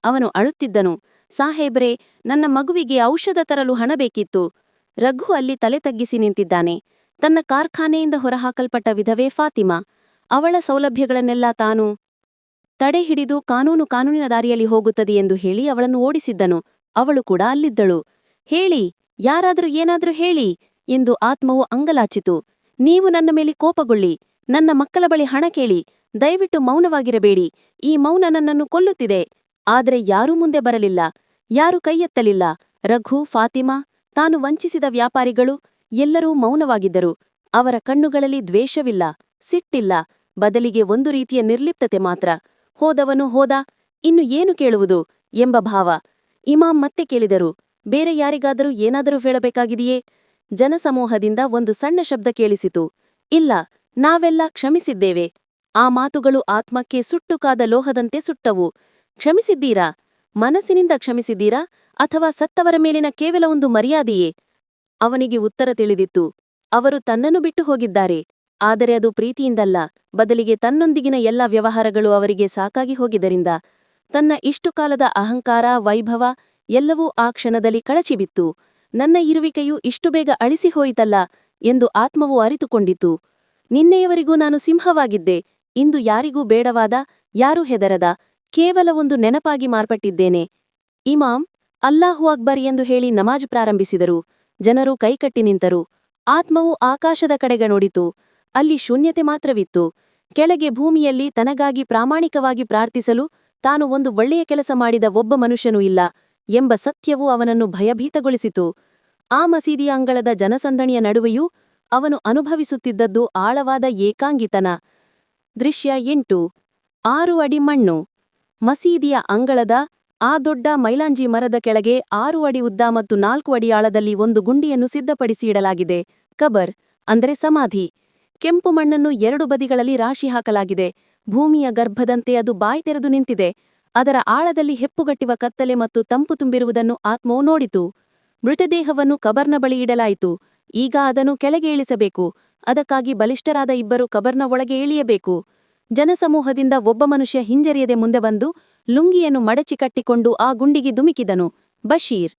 ಅವನು ಅಳುತ್ತಿದ್ದನು. ಸಾಹೇಬ್ರೆ, ನನ್ನ ಮಗುವಿಗೆ ಔಷಧ ತರಲು ಹಣ ಬೇಕಿತ್ತು. ರಘು ಅಲ್ಲಿ ತಲೆ ತಗ್ಗಿಸಿ ನಿಂತಿದ್ದಾನೆ. ತನ್ನ ಕಾರ್ಖಾನೆಯಿಂದ ಹೊರಹಾಕಲ್ಪಟ್ಟ ವಿಧವೇ ಫಾತಿಮಾ, ಅವಳ ಸೌಲಭ್ಯಗಳನ್ನೆಲ್ಲ ತಾನು ತಡೆ ಹಿಡಿದು ಕಾನೂನು ಕಾನೂನಿನ ದಾರಿಯಲ್ಲಿ ಹೋಗುತ್ತದೆ ಎಂದು ಹೇಳಿ ಅವಳನ್ನು ಓಡಿಸಿದ್ದನು. ಅವಳು ಕೂಡ ಅಲ್ಲಿದ್ದಳು. ಹೇಳಿ, ಯಾರಾದರೂ ಏನಾದರೂ ಹೇಳಿ ಎಂದು ಆತ್ಮವು ಅಂಗಲಾಚಿತು. ನೀವು ನನ್ನ ಮೇಲೆ ಕೋಪಗೊಳ್ಳಿ. ನನ್ನ ಮಕ್ಕಳ ಬಳಿ ಹಣ ಕೇಳಿ, ದಯವಿಟ್ಟು ಮೌನವಾಗಿರಬೇಡಿ. ಈ ಮೌನ ನನ್ನನ್ನು ಕೊಲ್ಲುತ್ತಿದೆ. ಆದರೆ ಯಾರೂ ಮುಂದೆ ಬರಲಿಲ್ಲ. ಯಾರೂ ಕೈಯೆತ್ತಲಿಲ್ಲ. ರಘು, ಫಾತಿಮಾ, ತಾನು ವಂಚಿಸಿದ ವ್ಯಾಪಾರಿಗಳು, ಎಲ್ಲರೂ ಮೌನವಾಗಿದ್ದರು. ಅವರ ಕಣ್ಣುಗಳಲ್ಲಿ ದ್ವೇಷವಿಲ್ಲ, ಸಿಟ್ಟಿಲ್ಲ. ಬದಲಿಗೆ ಒಂದು ರೀತಿಯ ನಿರ್ಲಿಪ್ತತೆ ಮಾತ್ರ. ಹೋದವನು ಹೋದ, ಇನ್ನು ಏನು ಕೇಳುವುದು? ಎಂಬ ಭಾವ. ಇಮಾಂ ಮತ್ತೆ ಕೇಳಿದರು, ಬೇರೆ ಯಾರಿಗಾದರೂ ಏನಾದರೂ ಹೇಳಬೇಕಾಗಿದೆಯೇ? ಜನಸಮೂಹದಿಂದ ಒಂದು ಸಣ್ಣ ಶಬ್ದ ಕೇಳಿಸಿತು. ಇಲ್ಲ ನಾವೆಲ್ಲ ಕ್ಷಮಿಸಿದ್ದೇವೆ. ಆ ಮಾತುಗಳು ಆತ್ಮಕ್ಕೆ ಸುಟ್ಟುಕಾದ ಲೋಹದಂತೆ ಸುಟ್ಟವು. ಕ್ಷಮಿಸಿದ್ದೀರಾ? ಮನಸ್ಸಿನಿಂದ ಕ್ಷಮಿಸಿದ್ದೀರಾ? ಅಥವಾ ಸತ್ತವರ ಮೇಲಿನ ಕೇವಲ ಒಂದು ಮರ್ಯಾದೆಯೇ? ಅವನಿಗೆ ಉತ್ತರ ತಿಳಿದಿತ್ತು. ಅವರು ತನ್ನನ್ನು ಬಿಟ್ಟು ಹೋಗಿದ್ದಾರೆ. ಆದರೆ ಅದು ಪ್ರೀತಿಯಿಂದಲ್ಲ. ಬದಲಿಗೆ ತನ್ನೊಂದಿಗಿನ ಎಲ್ಲ ವ್ಯವಹಾರಗಳು ಅವರಿಗೆ ಸಾಕಾಗಿ ಹೋಗಿದ್ದರಿಂದ. ತನ್ನ ಇಷ್ಟು ಕಾಲದ ಅಹಂಕಾರ, ವೈಭವ ಎಲ್ಲವೂ ಆ ಕ್ಷಣದಲ್ಲಿ ಕಳಚಿಬಿತ್ತು. ನನ್ನ ಇರುವಿಕೆಯು ಇಷ್ಟು ಬೇಗ ಅಳಿಸಿಹೋಯಿತಲ್ಲ ಎಂದು ಆತ್ಮವು ಅರಿತುಕೊಂಡಿತು. ನಿನ್ನೆಯವರಿಗೂ ನಾನು ಸಿಂಹವಾಗಿದ್ದೆ, ಇಂದು ಯಾರಿಗೂ ಬೇಡವಾದ, ಯಾರೂ ಹೆದರದ, ಕೇವಲ ಒಂದು ನೆನಪಾಗಿ ಮಾರ್ಪಟ್ಟಿದ್ದೇನೆ. ಇಮಾಂ ಅಲ್ಲಾಹು ಅಕ್ಬರ್ ಎಂದು ಹೇಳಿ ನಮಾಜ್ ಪ್ರಾರಂಭಿಸಿದರು, ಜನರು ಕೈಕಟ್ಟಿ ನಿಂತರು, ಆತ್ಮವು ಆಕಾಶದ ಕಡೆಗೆ ನೋಡಿತು, ಅಲ್ಲಿ ಶೂನ್ಯತೆ ಮಾತ್ರವಿತ್ತು, ಕೆಳಗೆ ಭೂಮಿಯಲ್ಲಿ ತನಗಾಗಿ ಪ್ರಾಮಾಣಿಕವಾಗಿ ಪ್ರಾರ್ಥಿಸಲು ತಾನು ಒಂದು ಒಳ್ಳೆಯ ಕೆಲಸ ಮಾಡಿದ ಒಬ್ಬ ಮನುಷ್ಯನೂ ಇಲ್ಲ ಎಂಬ ಸತ್ಯವು ಅವನನ್ನು ಭಯಭೀತಗೊಳಿಸಿತು. ಆ ಮಸೀದಿಯ ಅಂಗಳದ ಜನಸಂದಣಿಯ ನಡುವೆಯೂ ಅವನು ಅನುಭವಿಸುತ್ತಿದ್ದದ್ದು ಆಳವಾದ ಏಕಾಂಗಿತನ. ದೃಶ್ಯ ಎಂಟು. ಆರು ಅಡಿ ಮಣ್ಣು. ಮಸೀದಿಯ ಅಂಗಳದ, ಆ ದೊಡ್ಡ ಮೈಲಾಂಜಿ ಮರದ ಕೆಳಗೆ ಆರು ಅಡಿ ಉದ್ದ ಮತ್ತು ನಾಲ್ಕು ಅಡಿ ಆಳದಲ್ಲಿ ಒಂದು ಗುಂಡಿಯನ್ನು ಸಿದ್ಧಪಡಿಸಿ ಇಡಲಾಗಿದೆ ಕಬರ್, ಅಂದರೆ ಸಮಾಧಿ. ಕೆಂಪು ಮಣ್ಣನ್ನು ಎರಡು ಬದಿಗಳಲ್ಲಿ ರಾಶಿ ಹಾಕಲಾಗಿದೆ. ಭೂಮಿಯ ಗರ್ಭದಂತೆ ಅದು ಬಾಯಿ ತೆರೆದು ನಿಂತಿದೆ. ಅದರ ಆಳದಲ್ಲಿ ಹೆಪ್ಪುಗಟ್ಟಿವ ಕತ್ತಲೆ ಮತ್ತು ತಂಪು ತುಂಬಿರುವುದನ್ನು ಆತ್ಮವು ನೋಡಿತು. ಮೃತದೇಹವನ್ನು ಕಬರ್ನ ಬಳಿ ಇಡಲಾಯಿತು. ಈಗ ಅದನ್ನು ಕೆಳಗೆ ಇಳಿಸಬೇಕು. ಅದಕ್ಕಾಗಿ ಬಲಿಷ್ಠರಾದ ಇಬ್ಬರು ಕಬರ್ನ ಒಳಗೆ ಇಳಿಯಬೇಕು. ಜನಸಮೂಹದಿಂದ ಒಬ್ಬ ಮನುಷ್ಯ ಹಿಂಜರಿಯದೆ ಮುಂದೆ ಬಂದು ಲುಂಗಿಯನ್ನು ಮಡಚಿ ಕಟ್ಟಿಕೊಂಡು ಆ ಗುಂಡಿಗೆ ದುಮಿಕಿದನು ಬಶೀರ್.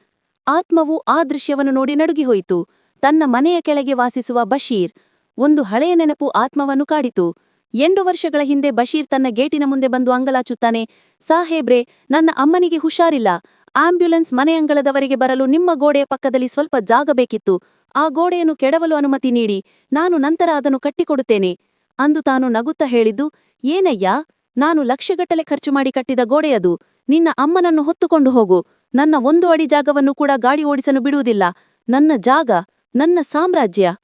ಆತ್ಮವು ಆ ದೃಶ್ಯವನ್ನು ನೋಡಿ ನಡುಗಿಹೋಯಿತು ತನ್ನ ಮನೆಯ ಕೆಳಗೆ ವಾಸಿಸುವ ಬಶೀರ್. ಒಂದು ಹಳೆಯ ನೆನಪು ಆತ್ಮವನ್ನು ಕಾಡಿತು. ಎಂಟು ವರ್ಷಗಳ ಹಿಂದೆ ಬಶೀರ್ ತನ್ನ ಗೇಟಿನ ಮುಂದೆ ಬಂದು ಅಂಗಲಾಚುತ್ತಾನೆ. ಸಾಹೇಬ್ರೆ, ನನ್ನ ಅಮ್ಮನಿಗೆ ಹುಷಾರಿಲ್ಲ. ಆಂಬ್ಯುಲೆನ್ಸ್ ಮನೆಯಂಗಳದವರಿಗೆ ಬರಲು ನಿಮ್ಮ ಗೋಡೆಯ ಪಕ್ಕದಲ್ಲಿ ಸ್ವಲ್ಪ ಜಾಗ ಬೇಕಿತ್ತು ಆ ಗೋಡೆಯನ್ನು ಕೆಡವಲು ಅನುಮತಿ ನೀಡಿ ನಾನು ನಂತರ ಅದನ್ನು ಕಟ್ಟಿಕೊಡುತ್ತೇನೆ. ಅಂದು ತಾನು ನಗುತ್ತಾ ಹೇಳಿದ್ದು, ಏನಯ್ಯ, ನಾನು ಲಕ್ಷಗಟ್ಟಲೆ ಖರ್ಚು ಮಾಡಿ ಕಟ್ಟಿದ ಗೋಡೆಯದು ನಿನ್ನ ಅಮ್ಮನನ್ನು ಹೊತ್ತುಕೊಂಡು ಹೋಗು. ನನ್ನ ಒಂದು ಅಡಿ ಜಾಗವನ್ನು ಕೂಡ ಗಾಡಿ ಓಡಿಸಲು ಬಿಡುವುದಿಲ್ಲ. ನನ್ನ ಜಾಗ, ನನ್ನ ಸಾಮ್ರಾಜ್ಯ.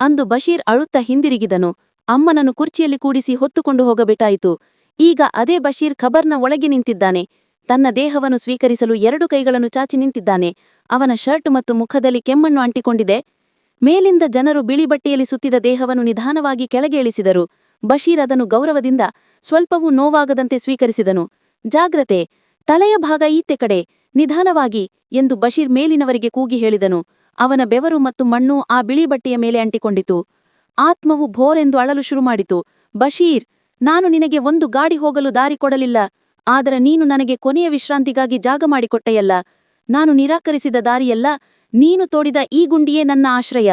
ಅಂದು ಬಶೀರ್ ಅಳುತ್ತಾ ಹಿಂದಿರುಗಿದನು. ಅಮ್ಮನನ್ನು ಕುರ್ಚಿಯಲ್ಲಿ ಕೂಡಿಸಿ ಹೊತ್ತುಕೊಂಡು ಹೋಗಬೇಕಾಯಿತು. ಈಗ ಅದೇ ಬಶೀರ್ ಖಬರ್ನ ಒಳಗೆ ನಿಂತಿದ್ದಾನೆ. ತನ್ನ ದೇಹವನ್ನು ಸ್ವೀಕರಿಸಲು ಎರಡು ಕೈಗಳನ್ನು ಚಾಚಿ ನಿಂತಿದ್ದಾನೆ. ಅವನ ಶರ್ಟ್ ಮತ್ತು ಮುಖದಲ್ಲಿ ಕೆಮ್ಮಣ್ಣು ಅಂಟಿಕೊಂಡಿದೆ. ಮೇಲಿಂದ ಜನರು ಬಿಳಿ ಬಟ್ಟೆಯಲ್ಲಿ ಸುತ್ತಿದ ದೇಹವನ್ನು ನಿಧಾನವಾಗಿ ಕೆಳಗೆ ಇಳಿಸಿದರು ಬಶೀರ್ ಅದನ್ನು ಗೌರವದಿಂದ ಸ್ವಲ್ಪವೂ ನೋವಾಗದಂತೆ ಸ್ವೀಕರಿಸಿದನು. ಜಾಗ್ರತೆ. ತಲೆಯ ಭಾಗ ಈತೆ ಕಡೆ. ನಿಧಾನವಾಗಿ ಎಂದು ಬಶೀರ್ ಮೇಲಿನವರಿಗೆ ಕೂಗಿ ಹೇಳಿದನು. ಅವನ ಬೆವರು ಮತ್ತು ಮಣ್ಣು ಆ ಬಿಳಿ ಬಟ್ಟೆಯ ಮೇಲೆ ಅಂಟಿಕೊಂಡಿತು. ಆತ್ಮವು ಭೋರೆಂದು ಅಳಲು ಶುರುಮಾಡಿತು. ಬಶೀರ್, ನಾನು ನಿನಗೆ ಒಂದು ಗಾಡಿ ಹೋಗಲು ದಾರಿ ಕೊಡಲಿಲ್ಲ. ಆದರೆ ನೀನು ನನಗೆ ಕೊನೆಯ ವಿಶ್ರಾಂತಿಗಾಗಿ ಜಾಗ ಮಾಡಿಕೊಟ್ಟೆಯಲ್ಲ. ನಾನು ನಿರಾಕರಿಸಿದ ದಾರಿಯಲ್ಲ, ನೀನು ತೋಡಿದ ಈ ಗುಂಡಿಯೇ ನನ್ನ ಆಶ್ರಯ.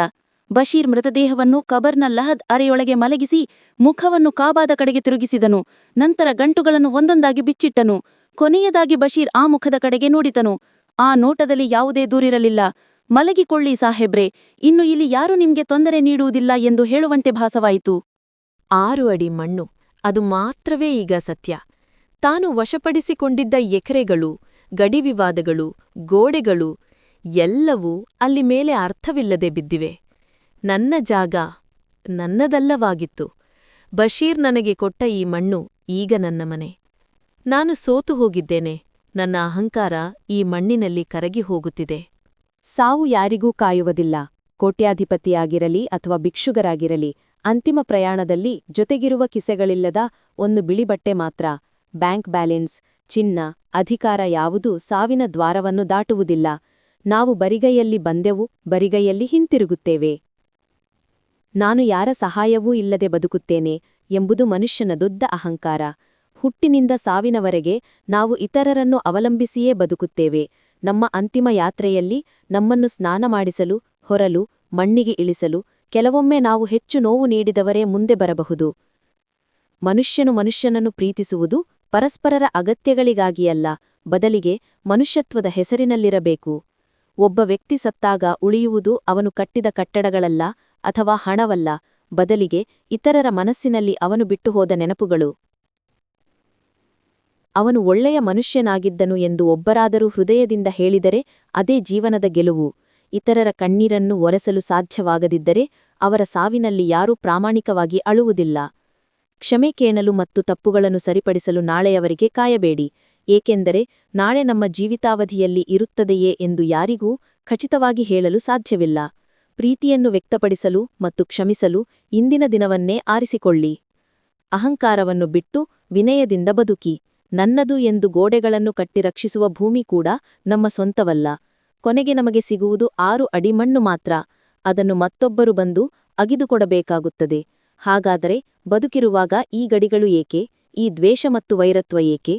ಬಶೀರ್ ಮೃತದೇಹವನ್ನು ಕಬರ್ನ ಲಹದ್ ಅರೆಯೊಳಗೆ ಮಲಗಿಸಿ ಮುಖವನ್ನು ಕಾಬಾದ ಕಡೆಗೆ ತಿರುಗಿಸಿದನು. ನಂತರ ಗಂಟುಗಳನ್ನು ಒಂದೊಂದಾಗಿ ಬಿಚ್ಚಿಟ್ಟನು. ಕೊನೆಯದಾಗಿ ಬಶೀರ್ ಆ ಮುಖದ ಕಡೆಗೆ ನೋಡಿತನು. ಆ ನೋಟದಲ್ಲಿ ಯಾವುದೇ ದೂರಿರಲಿಲ್ಲ. ಮಲಗಿಕೊಳ್ಳಿ ಸಾಹೇಬ್ರೆ, ಇನ್ನು ಇಲ್ಲಿ ಯಾರೂ ನಿಮ್ಗೆ ತೊಂದರೆ ನೀಡುವುದಿಲ್ಲ ಎಂದು ಹೇಳುವಂತೆ ಭಾಸವಾಯಿತು. ಆರು ಅಡಿ ಮಣ್ಣು, ಅದು ಮಾತ್ರವೇ ಈಗ ಸತ್ಯ. ತಾನು ವಶಪಡಿಸಿಕೊಂಡಿದ್ದ ಎಕರೆಗಳು, ಗಡಿವಿವಾದಗಳು, ಗೋಡೆಗಳು ಎಲ್ಲವೂ ಅಲ್ಲಿ ಮೇಲೆ ಅರ್ಥವಿಲ್ಲದೆ ಬಿದ್ದಿವೆ. ನನ್ನ ಜಾಗ ನನ್ನದಲ್ಲವಾಗಿತ್ತು. ಬಶೀರ್ ನನಗೆ ಕೊಟ್ಟ ಈ ಮಣ್ಣು ಈಗ ನನ್ನ ಮನೆ. ನಾನು ಸೋತು ಹೋಗಿದ್ದೇನೆ, ನನ್ನ ಅಹಂಕಾರ ಈ ಮಣ್ಣಿನಲ್ಲಿ ಕರಗಿ ಹೋಗುತ್ತಿದೆ. ಸಾವು ಯಾರಿಗೂ ಕಾಯುವುದಿಲ್ಲ, ಕೋಟ್ಯಾಧಿಪತಿಯಾಗಿರಲಿ ಅಥವಾ ಭಿಕ್ಷುಗರಾಗಿರಲಿ, ಅಂತಿಮ ಪ್ರಯಾಣದಲ್ಲಿ ಜೊತೆಗಿರುವ ಕಿಸೆಗಳಿಲ್ಲದ ಒಂದು ಬಿಳಿಬಟ್ಟೆ ಮಾತ್ರ ಬ್ಯಾಂಕ್ ಬ್ಯಾಲೆನ್ಸ್, ಚಿನ್ನ, ಅಧಿಕಾರ ಯಾವುದು ಸಾವಿನ ದ್ವಾರವನ್ನು ದಾಟುವುದಿಲ್ಲ. ನಾವು ಬರಿಗೈಯಲ್ಲಿ ಬಂದೆವು, ಬರಿಗೈಯಲ್ಲಿ ಹಿಂತಿರುಗುತ್ತೇವೆ. ನಾನು ಯಾರ ಸಹಾಯವೂ ಇಲ್ಲದೆ ಬದುಕುತ್ತೇನೆ ಎಂಬುದು ಮನುಷ್ಯನ ದೊಡ್ಡ ಅಹಂಕಾರ. ಹುಟ್ಟಿನಿಂದ ಸಾವಿನವರೆಗೆ ನಾವು ಇತರರನ್ನು ಅವಲಂಬಿಸಿಯೇ ಬದುಕುತ್ತೇವೆ. ನಮ್ಮ ಅಂತಿಮ ಯಾತ್ರೆಯಲ್ಲಿ ನಮ್ಮನ್ನು ಸ್ನಾನ ಮಾಡಿಸಲು, ಹೊರಲು, ಮಣ್ಣಿಗೆ ಇಳಿಸಲು ಕೆಲವೊಮ್ಮೆ ನಾವು ಹೆಚ್ಚು ನೋವು ನೀಡಿದವರೇ ಮುಂದೆ ಬರಬಹುದು. ಮನುಷ್ಯನು ಮನುಷ್ಯನನ್ನು ಪ್ರೀತಿಸುವುದು ಪರಸ್ಪರರ ಅಗತ್ಯಗಳಿಗಾಗಿಯಲ್ಲ, ಬದಲಿಗೆ ಮನುಷ್ಯತ್ವದ ಹೆಸರಿನಲ್ಲಿರಬೇಕು. ಒಬ್ಬ ವ್ಯಕ್ತಿ ಸತ್ತಾಗ ಉಳಿಯುವುದು ಅವನು ಕಟ್ಟಿದ ಕಟ್ಟಡಗಳಲ್ಲ ಅಥವಾ ಹಣವಲ್ಲ, ಬದಲಿಗೆ ಇತರರ ಮನಸ್ಸಿನಲ್ಲಿ ಅವನು ಬಿಟ್ಟು ಹೋದ ನೆನಪುಗಳು. ಅವನು ಒಳ್ಳೆಯ ಮನುಷ್ಯನಾಗಿದ್ದನು ಎಂದು ಒಬ್ಬರಾದರೂ ಹೃದಯದಿಂದ ಹೇಳಿದರೆ ಅದೇ ಜೀವನದ ಗೆಲುವು. ಇತರರ ಕಣ್ಣೀರನ್ನು ಒರೆಸಲು ಸಾಧ್ಯವಾಗದಿದ್ದರೆ ಅವರ ಸಾವಿನಲ್ಲಿ ಯಾರೂ ಪ್ರಾಮಾಣಿಕವಾಗಿ ಅಳುವುದಿಲ್ಲ. ಕ್ಷಮೆ ಕೇಳಲು ಮತ್ತು ತಪ್ಪುಗಳನ್ನು ಸರಿಪಡಿಸಲು ನಾಳೆಯವರಿಗೆ ಕಾಯಬೇಡಿ, ಏಕೆಂದರೆ ನಾಳೆ ನಮ್ಮ ಜೀವಿತಾವಧಿಯಲ್ಲಿ ಇರುತ್ತದೆಯೇ ಎಂದು ಯಾರಿಗೂ ಖಚಿತವಾಗಿ ಹೇಳಲು ಸಾಧ್ಯವಿಲ್ಲ. ಪ್ರೀತಿಯನ್ನು ವ್ಯಕ್ತಪಡಿಸಲು ಮತ್ತು ಕ್ಷಮಿಸಲು ಇಂದಿನ ದಿನವನ್ನೇ ಆರಿಸಿಕೊಳ್ಳಿ. ಅಹಂಕಾರವನ್ನು ಬಿಟ್ಟು ವಿನಯದಿಂದ ಬದುಕಿ. ನನ್ನದು ಎಂದು ಗೋಡೆಗಳನ್ನು ಕಟ್ಟಿ ರಕ್ಷಿಸುವ ಭೂಮಿ ಕೂಡ ನಮ್ಮ ಸ್ವಂತವಲ್ಲ. ಕೊನೆಗೆ ನಮಗೆ ಸಿಗುವುದು ಆರು ಅಡಿ ಮಣ್ಣು ಮಾತ್ರ. ಅದನ್ನು ಮತ್ತೊಬ್ಬರು ಬಂದು ಅಗಿದುಕೊಡಬೇಕಾಗುತ್ತದೆ. ಹಾಗಾದರೆ ಬದುಕಿರುವಾಗ ಈ ಗಡಿಗಳು ಏಕೆ, ಈ ದ್ವೇಷ ಮತ್ತು ವೈರತ್ವ ಏಕೆ?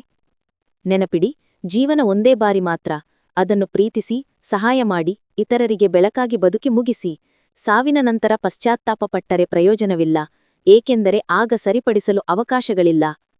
ನೆನಪಿಡಿ, ಜೀವನ ಒಂದೇ ಬಾರಿ ಮಾತ್ರ, ಅದನ್ನು ಪ್ರೀತಿಸಿ, ಸಹಾಯ ಮಾಡಿ, ಇತರರಿಗೆ ಬೆಳಕಾಗಿ ಬದುಕಿ ಮುಗಿಸಿ, ಸಾವಿನ ನಂತರ ಪಶ್ಚಾತ್ತಾಪ ಪಟ್ಟರೆ ಪ್ರಯೋಜನವಿಲ್ಲ, ಏಕೆಂದರೆ ಆಗ ಸರಿಪಡಿಸಲು ಅವಕಾಶಗಳಿಲ್ಲ.